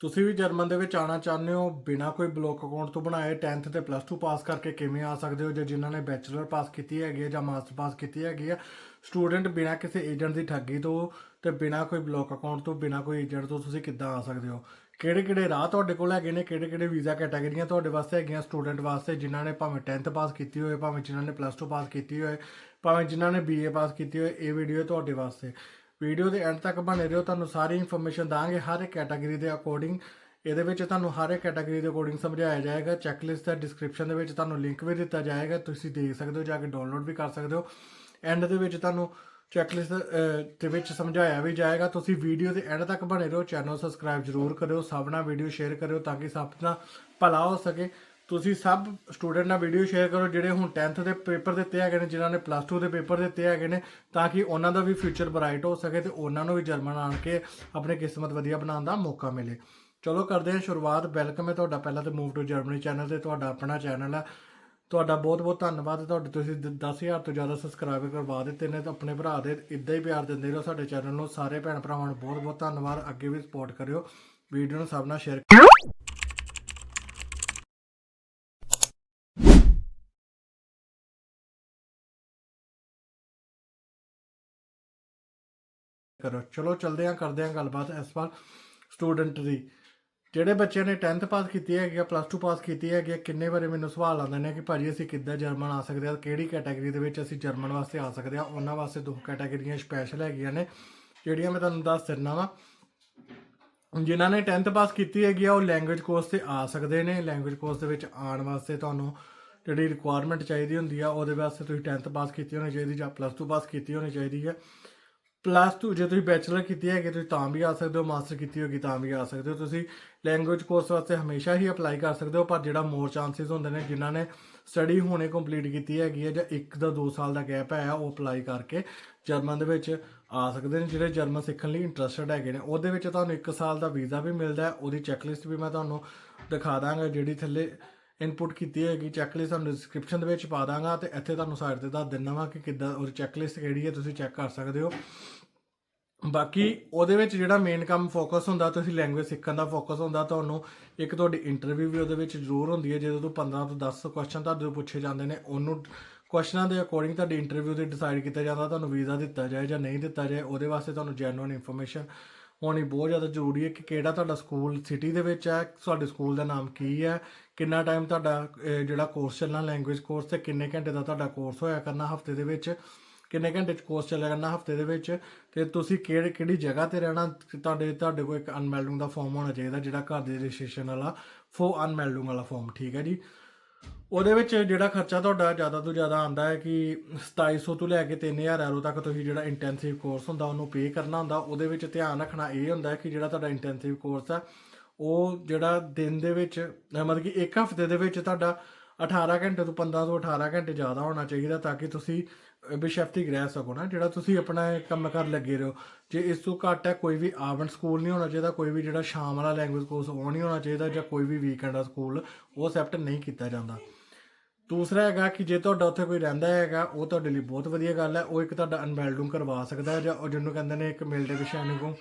ਤੁਸੀਂ ਵੀ ਜਰਮਨ ਦੇ ਵਿੱਚ ਆਣਾ ਚਾਹੁੰਦੇ ਹੋ, ਬਿਨਾ ਕੋਈ ਬਲੌਕ ਅਕਾਊਂਟ ਤੋਂ ਬਣਾਏ 10th ਤੇ ਪਲੱਸ 2 ਪਾਸ ਕਰਕੇ ਕਿਵੇਂ ਆ ਸਕਦੇ ਹੋ? ਜਾਂ ਜਿਨ੍ਹਾਂ ਨੇ ਬੈਚਲਰ ਪਾਸ ਕੀਤੀ ਹੈਗੀ ਹੈ ਜਾਂ ਮਾਸਟਰ ਪਾਸ ਕੀਤੀ ਹੈਗੀ ਆ ਸਟੂਡੈਂਟ ਬਿਨਾ ਕਿਸੇ ਏਜੰਟ ਦੀ ਠੱਗੀ ਤੋਂ ਤੇ ਬਿਨਾ ਕੋਈ ਬਲੌਕ ਅਕਾਊਂਟ ਤੋਂ, ਬਿਨਾ ਕੋਈ ਏਜੰਟ ਤੋਂ ਤੁਸੀਂ ਕਿੱਦਾਂ ਆ ਸਕਦੇ ਹੋ? ਕਿਹੜੇ ਕਿਹੜੇ ਰਾਹ ਤੁਹਾਡੇ ਕੋਲ ਹੈਗੇ ਨੇ? ਕਿਹੜੇ ਕਿਹੜੇ ਵੀਜ਼ਾ ਕੈਟਾਗਰੀਆਂ ਤੁਹਾਡੇ ਵਾਸਤੇ ਹੈਗੀਆਂ ਸਟੂਡੈਂਟ ਵਾਸਤੇ, ਜਿਨ੍ਹਾਂ ਨੇ ਭਾਵੇਂ 10th ਪਾਸ ਕੀਤੀ ਹੋਏ, ਭਾਵੇਂ ਜਿਨ੍ਹਾਂ ਨੇ ਪਲੱਸ 2 ਪਾਸ ਕੀਤੀ ਹੋਏ, ਭਾਵੇਂ ਜਿਨ੍ਹਾਂ ਨੇ BA ਪਾਸ ਕੀਤੀ ਹੋਏ, ਇਹ ਵੀਡੀਓ ਤੁਹਾਡੇ ਵਾਸਤੇ। ਵੀਡੀਓ ਦੇ ਐਂਡ ਤੱਕ ਬਣੇ ਰਹੋ, ਤੁਹਾਨੂੰ ਸਾਰੀ ਇਨਫੋਰਮੇਸ਼ਨ ਦਾਂਗੇ ਹਰ ਇੱਕ ਕੈਟਾਗਰੀ ਦੇ ਅਕੋਰਡਿੰਗ ਇਹਦੇ ਵਿੱਚ ਤੁਹਾਨੂੰ ਹਰ ਇੱਕ ਕੈਟਾਗਰੀ ਦੇ ਅਕੋਰਡਿੰਗ ਸਮਝਾਇਆ ਜਾਏਗਾ। ਚੈੱਕਲਿਸਟ ਦਾ ਡਿਸਕ੍ਰਿਪਸ਼ਨ ਦੇ ਵਿੱਚ ਤੁਹਾਨੂੰ ਲਿੰਕ ਵੀ ਦਿੱਤਾ ਜਾਏਗਾ। ਤੁਸੀਂ ਦੇਖ ਸਕਦੇ ਹੋ, ਜਾ ਕੇ ਡਾਊਨਲੋਡ ਵੀ ਕਰ ਸਕਦੇ ਹੋ। ਐਂਡ ਦੇ ਵਿੱਚ ਤੁਹਾਨੂੰ ਚੈੱਕਲਿਸਟ ਦੇ ਵਿੱਚ ਸਮਝਾਇਆ ਵੀ ਜਾਏਗਾ। ਤੁਸੀਂ ਵੀਡੀਓ ਦੇ ਐਂਡ ਤੱਕ ਬਣੇ ਰਹੋ। ਚੈਨਲ ਸਬਸਕ੍ਰਾਈਬ ਜ਼ਰੂਰ ਕਰਿਓ। ਸਭ ਨਾਲ ਵੀਡੀਓ ਸ਼ੇਅਰ ਕਰਿਓ ਤਾਂ ਕਿ ਸਭ ਦਾ ਭਲਾ ਹੋ ਸਕੇ। ਤੁਸੀਂ ਸਭ ਸਟੂਡੈਂਟ ਨਾਲ ਵੀਡੀਓ ਸ਼ੇਅਰ ਕਰੋ ਜਿਹੜੇ ਹੁਣ 10th ਦੇ ਪੇਪਰ ਦਿੱਤੇ ਹੈਗੇ ਨੇ, ਜਿਨ੍ਹਾਂ ਨੇ ਪਲੱਸ 2 ਦੇ ਪੇਪਰ ਦਿੱਤੇ ਹੈਗੇ ਨੇ, ਤਾਂ ਕਿ ਉਹਨਾਂ ਦਾ ਵੀ ਫਿਊਚਰ ਬ੍ਰਾਈਟ ਹੋ ਸਕੇ ਤੇ ਉਹਨਾਂ ਨੂੰ ਵੀ ਜਰਮਨ ਆਣ ਕੇ ਆਪਣੀ ਕਿਸਮਤ ਵਧੀਆ ਬਣਾਉਣ ਦਾ ਮੌਕਾ ਮਿਲੇ। ਚਲੋ ਕਰਦੇ ਹਾਂ ਸ਼ੁਰੂਆਤ। ਵੈਲਕਮ ਹੈ ਤੁਹਾਡਾ ਪਹਿਲਾਂ ਤੇ ਮੂਵ ਟੂ ਜਰਮਨੀ ਚੈਨਲ ਤੇ ਤੁਹਾਡਾ ਆਪਣਾ ਚੈਨਲ ਹੈ। ਤੁਹਾਡਾ ਬਹੁਤ ਬਹੁਤ ਧੰਨਵਾਦ। ਤੁਹਾਡੇ ਤੁਸੀਂ 10000 ਤੋਂ ਜ਼ਿਆਦਾ ਸਬਸਕ੍ਰਾਈਬਰ ਕਰਵਾ ਦਿੱਤੇ ਨੇ ਤਾਂ ਆਪਣੇ ਭਰਾ ਦੇ ਇਦਾਂ ਹੀ ਪਿਆਰ ਦਿੰਦੇ ਰਹੋ ਸਾਡੇ ਚੈਨਲ ਨੂੰ। ਸਾਰੇ ਭੈਣ ਭਰਾਵਾਂ ਨੂੰ ਬਹੁਤ ਬਹੁਤ ਧੰਨਵਾਦ। ਅੱਗੇ ਵੀ ਸਪੋਰਟ ਕਰਿਓ। ਵੀਡੀਓ ਨੂੰ ਸਭ ਨਾਲ ਸ਼ੇਅਰ ਕਰੋ ਚਲੋ ਚਲਦੇ ਹਾਂ, ਕਰਦੇ ਹਾਂ ਗੱਲਬਾਤ ਇਸ ਵਾਰ ਸਟੂਡੈਂਟ ਦੀ। ਜਿਹੜੇ ਬੱਚਿਆਂ ਨੇ 10th ਪਾਸ ਕੀਤੀ ਹੈਗੀ ਆ ਪਲੱਸ 2 ਪਾਸ ਕੀਤੀ ਹੈਗੀ ਆ, ਕਿੰਨੇ ਵਾਰੀ ਮੈਨੂੰ ਸਵਾਲ ਆਉਂਦੇ ਨੇ ਕਿ ਭਾਜੀ ਅਸੀਂ ਕਿੱਦਾਂ ਜਰਮਨ ਆ ਸਕਦੇ ਆ, ਕਿਹੜੀ ਕੈਟਾਗਰੀ ਦੇ ਵਿੱਚ ਅਸੀਂ ਜਰਮਨ ਵਾਸਤੇ ਆ ਸਕਦੇ ਆ? ਉਹਨਾਂ ਵਾਸਤੇ ਦੋ ਕੈਟਾਗਰੀਆਂ ਸਪੈਸ਼ਲ ਹੈਗੀਆਂ ਨੇ, ਜਿਹੜੀਆਂ ਮੈਂ ਤੁਹਾਨੂੰ ਦੱਸ ਦਿੰਦਾ ਵਾਂ। ਜਿਨ੍ਹਾਂ ਨੇ 10th ਪਾਸ ਕੀਤੀ ਹੈਗੀ ਆ, ਉਹ ਲੈਂਗੁਏਜ ਕੋਰਸ ਤੇ ਆ ਸਕਦੇ ਨੇ। ਲੈਂਗੁਏਜ ਕੋਰਸ ਦੇ ਵਿੱਚ ਆਉਣ ਵਾਸਤੇ ਤੁਹਾਨੂੰ ਜਿਹੜੀ ਰਿਕੁਆਇਰਮੈਂਟ ਚਾਹੀਦੀ ਹੁੰਦੀ ਆ, ਉਹਦੇ ਵਾਸਤੇ ਤੁਸੀਂ 10th ਪਾਸ ਕੀਤੀ ਹੋਣੀ ਚਾਹੀਦੀ ਜਾਂ ਪਲੱਸ 2 ਪਾਸ ਕੀਤੀ ਹੋਣੀ ਚਾਹੀਦੀ ਹੈ ਪਲੱਸ 2 ਜੇ ਤੁਸੀਂ ਬੈਚਲਰ ਕੀਤੀ ਹੈਗੀ, ਤੁਸੀਂ ਤਾਂ ਵੀ ਆ ਸਕਦੇ ਹੋ ਮਾਸਟਰ ਕੀਤੀ ਹੋਗੀ ਤਾਂ ਵੀ ਆ ਸਕਦੇ ਹੋ। ਤੁਸੀਂ ਲੈਂਗੁਏਜ ਕੋਰਸ ਵਾਸਤੇ ਹਮੇਸ਼ਾ ਹੀ ਅਪਲਾਈ ਕਰ ਸਕਦੇ ਹੋ, ਪਰ ਜਿਹੜਾ ਮੋਰ ਚਾਂਸਸ ਹੁੰਦੇ ਨੇ, ਜਿਨ੍ਹਾਂ ਨੇ ਸਟੱਡੀ ਹੁਣੇ ਕੰਪਲੀਟ ਕੀਤੀ ਹੈਗੀ ਹੈ ਜਾਂ ਇੱਕ ਦਾ 2 ਸਾਲ ਦਾ ਗੈਪ ਹੈ, ਉਹ ਅਪਲਾਈ ਕਰਕੇ ਜਰਮਨ ਦੇ ਵਿੱਚ ਆ ਸਕਦੇ ਨੇ, ਜਿਹੜੇ ਜਰਮਨ ਸਿੱਖਣ ਲਈ ਇੰਟਰਸਟਡ ਹੈਗੇ ਨੇ। ਉਹਦੇ ਵਿੱਚ ਤੁਹਾਨੂੰ 1 ਸਾਲ ਦਾ ਵੀਜ਼ਾ ਵੀ ਮਿਲਦਾ ਹੈ, ਉਹਦੀ ਚੈੱਕਲਿਸਟ ਵੀ ਮੈਂ ਤੁਹਾਨੂੰ ਦਿਖਾ ਦਾਂਗਾ, ਜਿਹੜੀ ਥੱਲੇ ਇਨਪੁਟ ਕੀਤੀ ਹੈਗੀ ਚੈੱਕਲਿਸਟ ਤੁਹਾਨੂੰ ਡਿਸਕ੍ਰਿਪਸ਼ਨ ਦੇ ਵਿੱਚ ਪਾ ਦਾਂਗਾ ਤੇ ਇੱਥੇ ਤੁਹਾਨੂੰ ਸਾਈਡ ਤੇ ਦੱਸ ਦਿੰਦਾ ਵਾਂ ਕਿ ਕਿੱਦਾਂ ਉਹਦੀ ਚੈੱਕਲਿਸਟ ਕਿਹੜੀ ਹੈ ਤੁਸੀਂ ਚੈੱਕ ਕਰ ਸਕਦੇ ਹੋ। ਬਾਕੀ ਉਹਦੇ ਵਿੱਚ ਜਿਹੜਾ ਮੇਨ ਕੰਮ ਫੋਕਸ ਹੁੰਦਾ, ਤੁਸੀਂ ਲੈਂਗੁਏਜ ਸਿੱਖਣ ਦਾ ਫੋਕਸ ਹੁੰਦਾ, ਤੁਹਾਨੂੰ ਇੱਕ ਤੁਹਾਡੀ ਇੰਟਰਵਿਊ ਵੀ ਉਹਦੇ ਵਿੱਚ ਜ਼ਰੂਰ ਹੁੰਦੀ ਹੈ, ਜਦੋਂ ਤੋਂ 15 ਤੋਂ 10 ਕੁਐਸਚਨ ਤੁਹਾਡੇ ਤੋਂ ਪੁੱਛੇ ਜਾਂਦੇ ਨੇ, ਉਹਨੂੰ ਕੁਐਸਚਨਾਂ ਦੇ ਅਕੋਰਡਿੰਗ ਤੁਹਾਡੀ ਇੰਟਰਵਿਊ ਤੇ ਡਿਸਾਈਡ ਕੀਤਾ ਜਾਂਦਾ, ਤੁਹਾਨੂੰ ਵੀਜ਼ਾ ਦਿੱਤਾ ਜਾਏ ਜਾਂ ਨਹੀਂ ਦਿੱਤਾ ਜਾਏ, ਉਹਦੇ ਵਾਸਤੇ ਤੁਹਾਨੂੰ ਜੈਨੂਇਨ ਇਨਫੋਰਮੇਸ਼ਨ ਹੋਣੀ ਬਹੁਤ ਜ਼ਿਆਦਾ ਜ਼ਰੂਰੀ ਹੈ ਕਿ ਕਿਹੜਾ ਤੁਹਾਡਾ ਸਕੂਲ ਸਿਟੀ ਦੇ ਵਿੱਚ ਹੈ, ਤੁਹਾਡੇ ਸਕੂਲ ਦਾ ਨਾਮ ਕੀ ਹੈ ਕਿੰਨਾ ਟਾਈਮ ਤੁਹਾਡਾ ਜਿਹੜਾ ਕੋਰਸ ਚੱਲਣਾ ਲੈਂਗੁਏਜ ਕੋਰਸ ਤੇ ਕਿੰਨੇ ਘੰਟੇ ਦਾ ਤੁਹਾਡਾ ਕੋਰਸ ਹੋਇਆ ਕਰਨਾ ਹਫ਼ਤੇ ਦੇ ਵਿੱਚ? ਕਿੰਨੇ ਘੰਟੇ ਚ ਕੋਰਸ ਚੱਲਿਆ ਕਰਨਾ ਹਫ਼ਤੇ ਦੇ ਵਿੱਚ? ਤੇ ਤੁਸੀਂ ਕਿਹੜੇ, ਕਿਹੜੀ ਜਗ੍ਹਾ ਤੇ ਰਹਿਣਾ ਤੁਹਾਡੇ ਤੁਹਾਡੇ ਕੋਲ ਇੱਕ ਅਨਮੈਲਡਿੰਗ ਦਾ ਫਾਰਮ ਹੋਣਾ ਚਾਹੀਦਾ, ਜਿਹੜਾ ਘਰ ਦੇ ਰਜਿਸਟ੍ਰੇਸ਼ਨ ਵਾਲਾ ਫੋ ਅਨਮੈਲਡਿੰਗ ਵਾਲਾ ਫਾਰਮ ਠੀਕ ਹੈ ਜੀ? ਉਹਦੇ ਵਿੱਚ ਜਿਹੜਾ ਖਰਚਾ ਤੁਹਾਡਾ ਜ਼ਿਆਦਾ ਤੋਂ ਜ਼ਿਆਦਾ ਆਂਦਾ ਹੈ ਕਿ 2700 ਤੋਂ ਲੈ ਕੇ 3000 ਯੂਰੋ ਤੱਕ ਤੁਸੀਂ ਜਿਹੜਾ ਇੰਟੈਂਸਿਵ ਕੋਰਸ ਹੁੰਦਾ, ਉਹਨੂੰ ਪੇ ਕਰਨਾ ਹੁੰਦਾ, ਉਹਦੇ ਵਿੱਚ ਧਿਆਨ ਰੱਖਣਾ ਇਹ ਹੁੰਦਾ ਕਿ ਜਿਹੜਾ ਤੁਹਾਡਾ ਇੰਟੈਂਸਿਵ ਕੋਰਸ ਹੈ ਉਹ ਜਿਹੜਾ ਦਿਨ ਦੇ ਵਿੱਚ ਮਤਲਬ ਕਿ ਇੱਕ ਹਫ਼ਤੇ ਦੇ ਵਿੱਚ ਤੁਹਾਡਾ 18 ਘੰਟੇ ਤੋਂ 15 ਤੋਂ 18 ਘੰਟੇ ਜ਼ਿਆਦਾ ਹੋਣਾ ਚਾਹੀਦਾ ਤਾਂ ਕਿ ਤੁਸੀਂ ਬਿਸ਼ਫਤਿਕ ਰਹਿ ਸਕੋ ਨਾ, ਜਿਹੜਾ ਤੁਸੀਂ ਆਪਣਾ ਕੰਮ ਕਰ ਲੱਗੇ ਰਹੋ। ਜੇ ਇਸ ਤੋਂ ਘੱਟ ਹੈ, ਕੋਈ ਵੀ ਆਵਨ ਸਕੂਲ ਨਹੀਂ ਹੋਣਾ ਚਾਹੀਦਾ, ਕੋਈ ਵੀ ਜਿਹੜਾ ਸ਼ਾਮ ਵਾਲਾ ਲੈਂਗੁਏਜ ਕੋਰਸ ਉਹ ਨਹੀਂ ਹੋਣਾ ਚਾਹੀਦਾ ਜਾਂ ਕੋਈ ਵੀ ਵੀਕਐਂਡ ਦਾ ਸਕੂਲ, ਉਹ ਅਸੈਪਟ ਨਹੀਂ ਕੀਤਾ ਜਾਂਦਾ। ਦੂਸਰਾ ਹੈਗਾ ਕਿ ਜੇ ਤੁਹਾਡਾ ਉੱਥੇ ਕੋਈ ਰਹਿੰਦਾ ਹੈਗਾ, ਉਹ ਤੁਹਾਡੇ ਲਈ ਬਹੁਤ ਵਧੀਆ ਗੱਲ ਹੈ। ਉਹ ਇੱਕ ਤੁਹਾਡਾ ਅਨਮੈਲਡਿੰਗ ਕਰਵਾ ਸਕਦਾ ਹੈ ਜਾਂ ਉਹ ਜਿਹਨੂੰ ਕਹਿੰਦੇ ਨੇ ਇੱਕ ਮਿਲਡੇ ਵਿਸ਼ਾਨਿੰਗੋਂ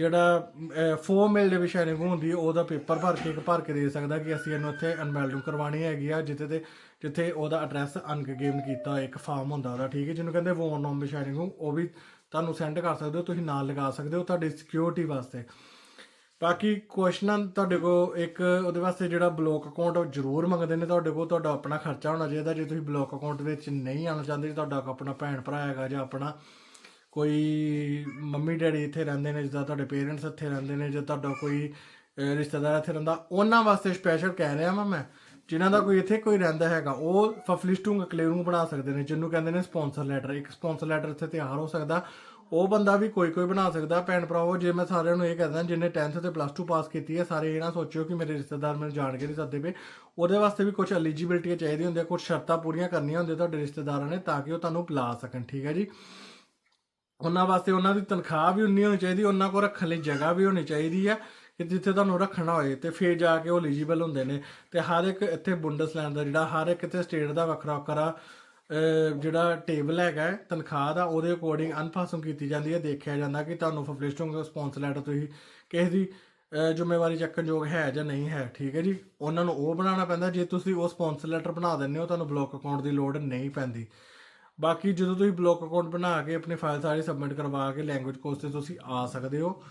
ਜਿਹੜਾ ਫੋ ਮਿਲਡੇ ਵਿਸ਼ਾਨਿੰਗੋਂ ਹੁੰਦੀ, ਉਹਦਾ ਪੇਪਰ ਭਰ ਕੇ ਇੱਕ ਭਰ ਕੇ ਦੇ ਸਕਦਾ ਕਿ ਅਸੀਂ ਇਹਨੂੰ ਇੱਥੇ ਅਨਮੈਲਡਿੰਗ ਕਰਵਾਉਣੀ ਹੈਗੀ ਆ, ਜਿੱਥੇ ਤੇ, ਜਿੱਥੇ ਉਹਦਾ ਐਡਰੈਸ ਅਨਗੇਮ ਕੀਤਾ, ਇੱਕ ਫਾਰਮ ਹੁੰਦਾ ਉਹਦਾ, ਠੀਕ ਹੈ? ਜਿਹਨੂੰ ਕਹਿੰਦੇ ਵੋਨ ਨੋਮ ਵਿਸ਼ਾਨਿੰਗੋਂ ਉਹ ਵੀ ਤੁਹਾਨੂੰ ਸੈਂਡ ਕਰ ਸਕਦੇ ਹੋ, ਤੁਸੀਂ ਨਾਲ ਲਗਾ ਸਕਦੇ ਹੋ ਤੁਹਾਡੀ ਸਿਕਿਉਰਿਟੀ ਵਾਸਤੇ। ਬਾਕੀ ਕੁਐਸਚਨਾਂ ਤੁਹਾਡੇ ਕੋਲ ਇੱਕ, ਉਹਦੇ ਵਾਸਤੇ ਜਿਹੜਾ ਬਲੌਕ ਅਕਾਊਂਟ ਉਹ ਜ਼ਰੂਰ ਮੰਗਦੇ ਨੇ ਤੁਹਾਡੇ ਕੋਲ, ਤੁਹਾਡਾ ਆਪਣਾ ਖਰਚਾ ਹੋਣਾ ਚਾਹੀਦਾ, ਜੇ ਤੁਸੀਂ ਬਲੌਕ ਅਕਾਊਂਟ ਵਿੱਚ ਨਹੀਂ ਆਉਣਾ ਚਾਹੁੰਦੇ ਤੁਹਾਡਾ ਆਪਣਾ ਭੈਣ ਭਰਾ ਹੈਗਾ ਜਾਂ ਆਪਣਾ ਕੋਈ ਮੰਮੀ ਡੈਡੀ ਇੱਥੇ ਰਹਿੰਦੇ ਨੇ, ਜਿੱਦਾਂ ਤੁਹਾਡੇ ਪੇਰੈਂਟਸ ਇੱਥੇ ਰਹਿੰਦੇ ਨੇ, ਜਾਂ ਤੁਹਾਡਾ ਕੋਈ ਰਿਸ਼ਤੇਦਾਰ ਇੱਥੇ ਰਹਿੰਦਾ, ਉਹਨਾਂ ਵਾਸਤੇ ਸਪੈਸ਼ਲ ਕਹਿ ਰਿਹਾ ਵਾਂ ਮੈਂ, ਜਿਨ੍ਹਾਂ ਦਾ ਕੋਈ ਇੱਥੇ ਕੋਈ ਰਹਿੰਦਾ ਹੈਗਾ, ਉਹ ਫਫਲਿਸਟੂੰਗ ਕਲੇਰੂੰਗ ਬਣਾ ਸਕਦੇ ਨੇ, ਜਿਹਨੂੰ ਕਹਿੰਦੇ ਨੇ ਸਪਾਂਸਰ ਲੈਟਰ ਇੱਕ ਸਪਾਂਸਰ ਲੈਟਰ ਇੱਥੇ ਤਿਆਰ ਹੋ ਸਕਦਾ, ਉਹ ਬੰਦਾ ਵੀ ਕੋਈ ਕੋਈ ਬਣਾ ਸਕਦਾ, ਭੈਣ ਭਰਾਵੋ, ਜੇ ਮੈਂ ਸਾਰਿਆਂ ਨੂੰ ਇਹ ਕਹਿੰਦਾ, ਜਿਹਨੇ 10th ਤੇ ਪਲੱਸ 2 ਪਾਸ ਕੀਤੀ ਹੈ, ਸਾਰੇ ਇਹ ਨਾ ਸੋਚਿਓ ਕਿ ਮੇਰੇ ਰਿਸ਼ਤੇਦਾਰ ਮੈਨੂੰ ਜਾਣ ਕੇ ਨਹੀਂ ਸਕਦੇ ਪਏ, ਉਹਦੇ ਵਾਸਤੇ ਵੀ ਕੁਝ ਐਲੀਜੀਬਿਲਟੀ ਚਾਹੀਦੀ ਹੁੰਦੀ ਹੈ ਕੁਝ ਸ਼ਰਤਾਂ ਪੂਰੀਆਂ ਕਰਨੀਆਂ ਹੁੰਦੀਆਂ ਤੁਹਾਡੇ ਰਿਸ਼ਤੇਦਾਰਾਂ ਨੇ, ਤਾਂ ਕਿ ਉਹ ਤੁਹਾਨੂੰ ਬੁਲਾ ਸਕਣ, ਠੀਕ ਹੈ ਜੀ? ਉਹਨਾਂ ਵਾਸਤੇ ਉਹਨਾਂ ਦੀ ਤਨਖਾਹ ਵੀ ਉਨੀ ਹੋਣੀ ਚਾਹੀਦੀ ਉਹਨਾਂ ਕੋਲ ਰੱਖਣ ਲਈ ਜਗ੍ਹਾ ਵੀ ਹੋਣੀ ਚਾਹੀਦੀ ਹੈ ਕਿ ਜਿੱਥੇ ਤੁਹਾਨੂੰ ਰੱਖਣਾ ਹੋਏ ਤੇ ਫਿਰ ਜਾ ਕੇ ਉਹ ਐਲੀਜੀਬਲ ਹੁੰਦੇ ਨੇ। ਤੇ ਹਰ ਇੱਕ ਇੱਥੇ ਬੁੰਡਸਲੈਂਡ ਦਾ ਜਿਹੜਾ ਹਰ ਇੱਕ ਇੱਥੇ ਸਟੇਟ ਦਾ ਵੱਖਰਾ ਵੱਖਰਾ ਜਿਹੜਾ ਟੇਬਲ ਹੈਗਾ ਤਨਖਾਹ ਦਾ ਉਹਦੇ ਅਕੋਰਡਿੰਗ ਅਨਫਾਸਮ ਕੀਤੀ ਜਾਂਦੀ ਹੈ। ਦੇਖਿਆ ਜਾਂਦਾ ਕਿ ਤੁਹਾਨੂੰ ਫਫਲਿਸਟਿੰਗ ਸਪਾਂਸਰ ਲੈਟਰ ਤੁਸੀਂ ਕਿਸੇ ਦੀ ਅਹ, ਜ਼ਿੰਮੇਵਾਰੀ ਚੱਕਣਯੋਗ ਹੈ ਜਾਂ ਨਹੀਂ ਹੈ ਠੀਕ ਹੈ ਜੀ? ਉਹਨਾਂ ਨੂੰ ਉਹ ਬਣਾਉਣਾ ਪੈਂਦਾ। ਜੇ ਤੁਸੀਂ ਉਹ ਸਪਾਂਸਰ ਲੈਟਰ ਬਣਾ ਦਿੰਦੇ ਹੋ ਤੁਹਾਨੂੰ ਬਲੌਕ ਅਕਾਊਂਟ ਦੀ ਲੋੜ ਨਹੀਂ ਪੈਂਦੀ। ਬਾਕੀ ਜਦੋਂ ਤੁਸੀਂ ਬਲੌਕ ਅਕਾਊਂਟ ਬਣਾ ਕੇ ਆਪਣੀ ਫਾਈਲ ਸਾਰੀ ਸਬਮਿਟ ਕਰਵਾ ਕੇ ਲੈਂਗੁਏਜ ਕੋਰਸ ਤੇ ਤੁਸੀਂ ਆ ਸਕਦੇ ਹੋ।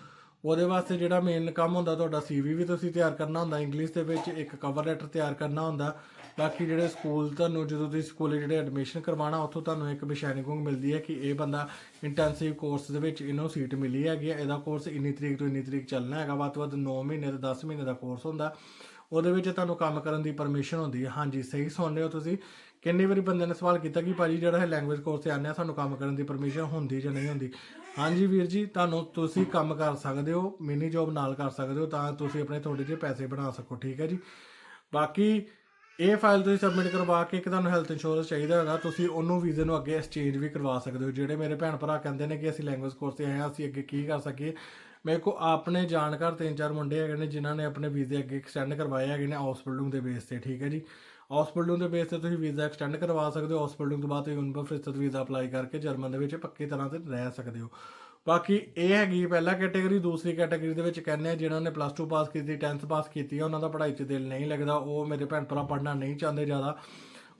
ਉਹਦੇ ਵਾਸਤੇ ਜਿਹੜਾ ਮੇਨ ਕੰਮ ਹੁੰਦਾ ਤੁਹਾਡਾ ਸੀਵੀ ਵੀ ਤੁਸੀਂ ਤਿਆਰ ਕਰਨਾ ਹੁੰਦਾ ਇੰਗਲਿਸ਼ ਦੇ ਵਿੱਚ ਇੱਕ ਕਵਰ ਲੈਟਰ ਤਿਆਰ ਕਰਨਾ ਹੁੰਦਾ। ਬਾਕੀ ਜਿਹੜੇ ਸਕੂਲ ਤੁਹਾਨੂੰ ਜਦੋਂ ਤੁਸੀਂ ਸਕੂਲੇ ਜਿਹੜੇ ਐਡਮਿਸ਼ਨ ਕਰਵਾਉਣਾ, ਉੱਥੋਂ ਤੁਹਾਨੂੰ ਇੱਕ ਬਿਸ਼ੈਨਿੰਗ ਮਿਲਦੀ ਹੈ ਕਿ ਇਹ ਬੰਦਾ ਇੰਟੈਂਸਿਵ ਕੋਰਸ ਦੇ ਵਿੱਚ ਇਹਨੂੰ ਸੀਟ ਮਿਲੀ ਹੈਗੀ ਹੈ। ਇਹਦਾ ਕੋਰਸ ਇੰਨੀ ਤਰੀਕ ਤੋਂ ਇੰਨੀ ਤਰੀਕ ਚੱਲਣਾ ਹੈਗਾ, ਵੱਧ ਤੋਂ ਵੱਧ 9 ਮਹੀਨੇ ਤੇ 10 ਮਹੀਨੇ ਦਾ ਕੋਰਸ ਹੁੰਦਾ। ਉਹਦੇ ਵਿੱਚ ਤੁਹਾਨੂੰ ਕੰਮ ਕਰਨ ਦੀ ਪਰਮਿਸ਼ਨ ਹੁੰਦੀ ਹੈ। ਹਾਂਜੀ, ਸਹੀ ਸੁਣ ਰਹੇ ਹੋ ਤੁਸੀਂ। ਕਿੰਨੀ ਵਾਰੀ ਬੰਦੇ ਨੇ ਸਵਾਲ ਕੀਤਾ ਕਿ ਭਾਜੀ ਜਿਹੜਾ ਇਹ ਲੈਂਗੁਏਜ ਕੋਰਸ ਤੇ ਆਉਂਦੇ ਆ, ਸਾਨੂੰ ਕੰਮ ਕਰਨ ਦੀ ਪਰਮਿਸ਼ਨ ਹੁੰਦੀ ਜਾਂ ਨਹੀਂ ਹੁੰਦੀ? ਹਾਂਜੀ ਵੀਰ ਜੀ, ਤੁਹਾਨੂੰ ਤੁਸੀਂ ਕੰਮ ਕਰ ਸਕਦੇ ਹੋ ਮਿਨੀ ਜੌਬ ਨਾਲ ਕਰ ਸਕਦੇ ਹੋ, ਤਾਂ ਤੁਸੀਂ ਆਪਣੇ ਥੋੜੇ ਜਿਹੇ ਪੈਸੇ ਬਣਾ ਸਕੋ, ਠੀਕ ਹੈ ਜੀ? ਬਾਕੀ ਇਹ ਫਾਈਲ ਤੁਸੀਂ ਸਬਮਿਟ ਕਰਵਾ ਕੇ ਇੱਕ ਤੁਹਾਨੂੰ ਹੈਲਥ ਇੰਸ਼ੋਰੈਂਸ ਚਾਹੀਦਾ ਹੈਗਾ, ਤੁਸੀਂ ਉਹਨੂੰ ਵੀਜ਼ੇ ਨੂੰ ਅੱਗੇ ਐਕਸਚੇਂਜ ਵੀ ਕਰਵਾ ਸਕਦੇ ਹੋ। ਜਿਹੜੇ ਮੇਰੇ ਭੈਣ ਭਰਾ ਕਹਿੰਦੇ ਨੇ ਕਿ ਅਸੀਂ ਲੈਂਗੁਏਜ ਕੋਰਸ ਤੇ ਆਏ ਹਾਂ, ਅਸੀਂ ਅੱਗੇ ਕੀ ਕਰ ਸਕੀਏ? ਮੇਰੇ ਕੋ ਆਪਣੇ ਜਾਣਕਾਰ ਤਿੰਨ ਚਾਰ ਮੁੰਡੇ ਹੈਗੇ ਨੇ, ਜਿਨ੍ਹਾਂ ਨੇ ਆਪਣੇ ਵੀਜ਼ੇ ਅੱਗੇ ਐਕਸਟੈਂਡ ਕਰਵਾਏ ਹੈਗੇ ਨੇ ਹਸਪੀਟਲ ਦੇ ਬੇਸ ਤੇ, ਠੀਕ ਹੈ ਜੀ? ਹਸਪੀਟਲ ਦੇ ਬੇਸ ਤੇ ਤੁਸੀਂ ਵੀਜ਼ਾ ਐਕਸਟੈਂਡ ਕਰਵਾ ਸਕਦੇ ਹੋ। ਹਸਪੀਟਲ ਤੋਂ ਬਾਅਦ ਤੁਸੀਂ ਯੂਨੀਵਰਸਿਟੀ ਵੀਜ਼ਾ ਅਪਲਾਈ ਕਰਕੇ ਜਰਮਨ ਦੇ ਵਿੱਚ ਪੱਕੀ ਤਰ੍ਹਾਂ ਤੇ ਰਹਿ ਸਕਦੇ ਹੋ। ਬਾਕੀ ਇਹ ਹੈਗੀ ਪਹਿਲਾ ਕੈਟਾਗਰੀ ਦੂਸਰੀ ਕੈਟਾਗਰੀ ਦੇ ਵਿੱਚ ਕਹਿੰਦੇ ਆ ਜਿਨ੍ਹਾਂ ਨੇ ਪਲੱਸ 2 ਪਾਸ ਕੀਤੀ 10th ਪਾਸ ਕੀਤੀ ਆ, ਉਹਨਾਂ ਦਾ ਪੜ੍ਹਾਈ 'ਚ ਦਿਲ ਨਹੀਂ ਲੱਗਦਾ। ਉਹ ਮੇਰੇ ਭੈਣ ਭਰਾ ਪੜ੍ਹਨਾ ਨਹੀਂ ਚਾਹੁੰਦੇ ਜ਼ਿਆਦਾ।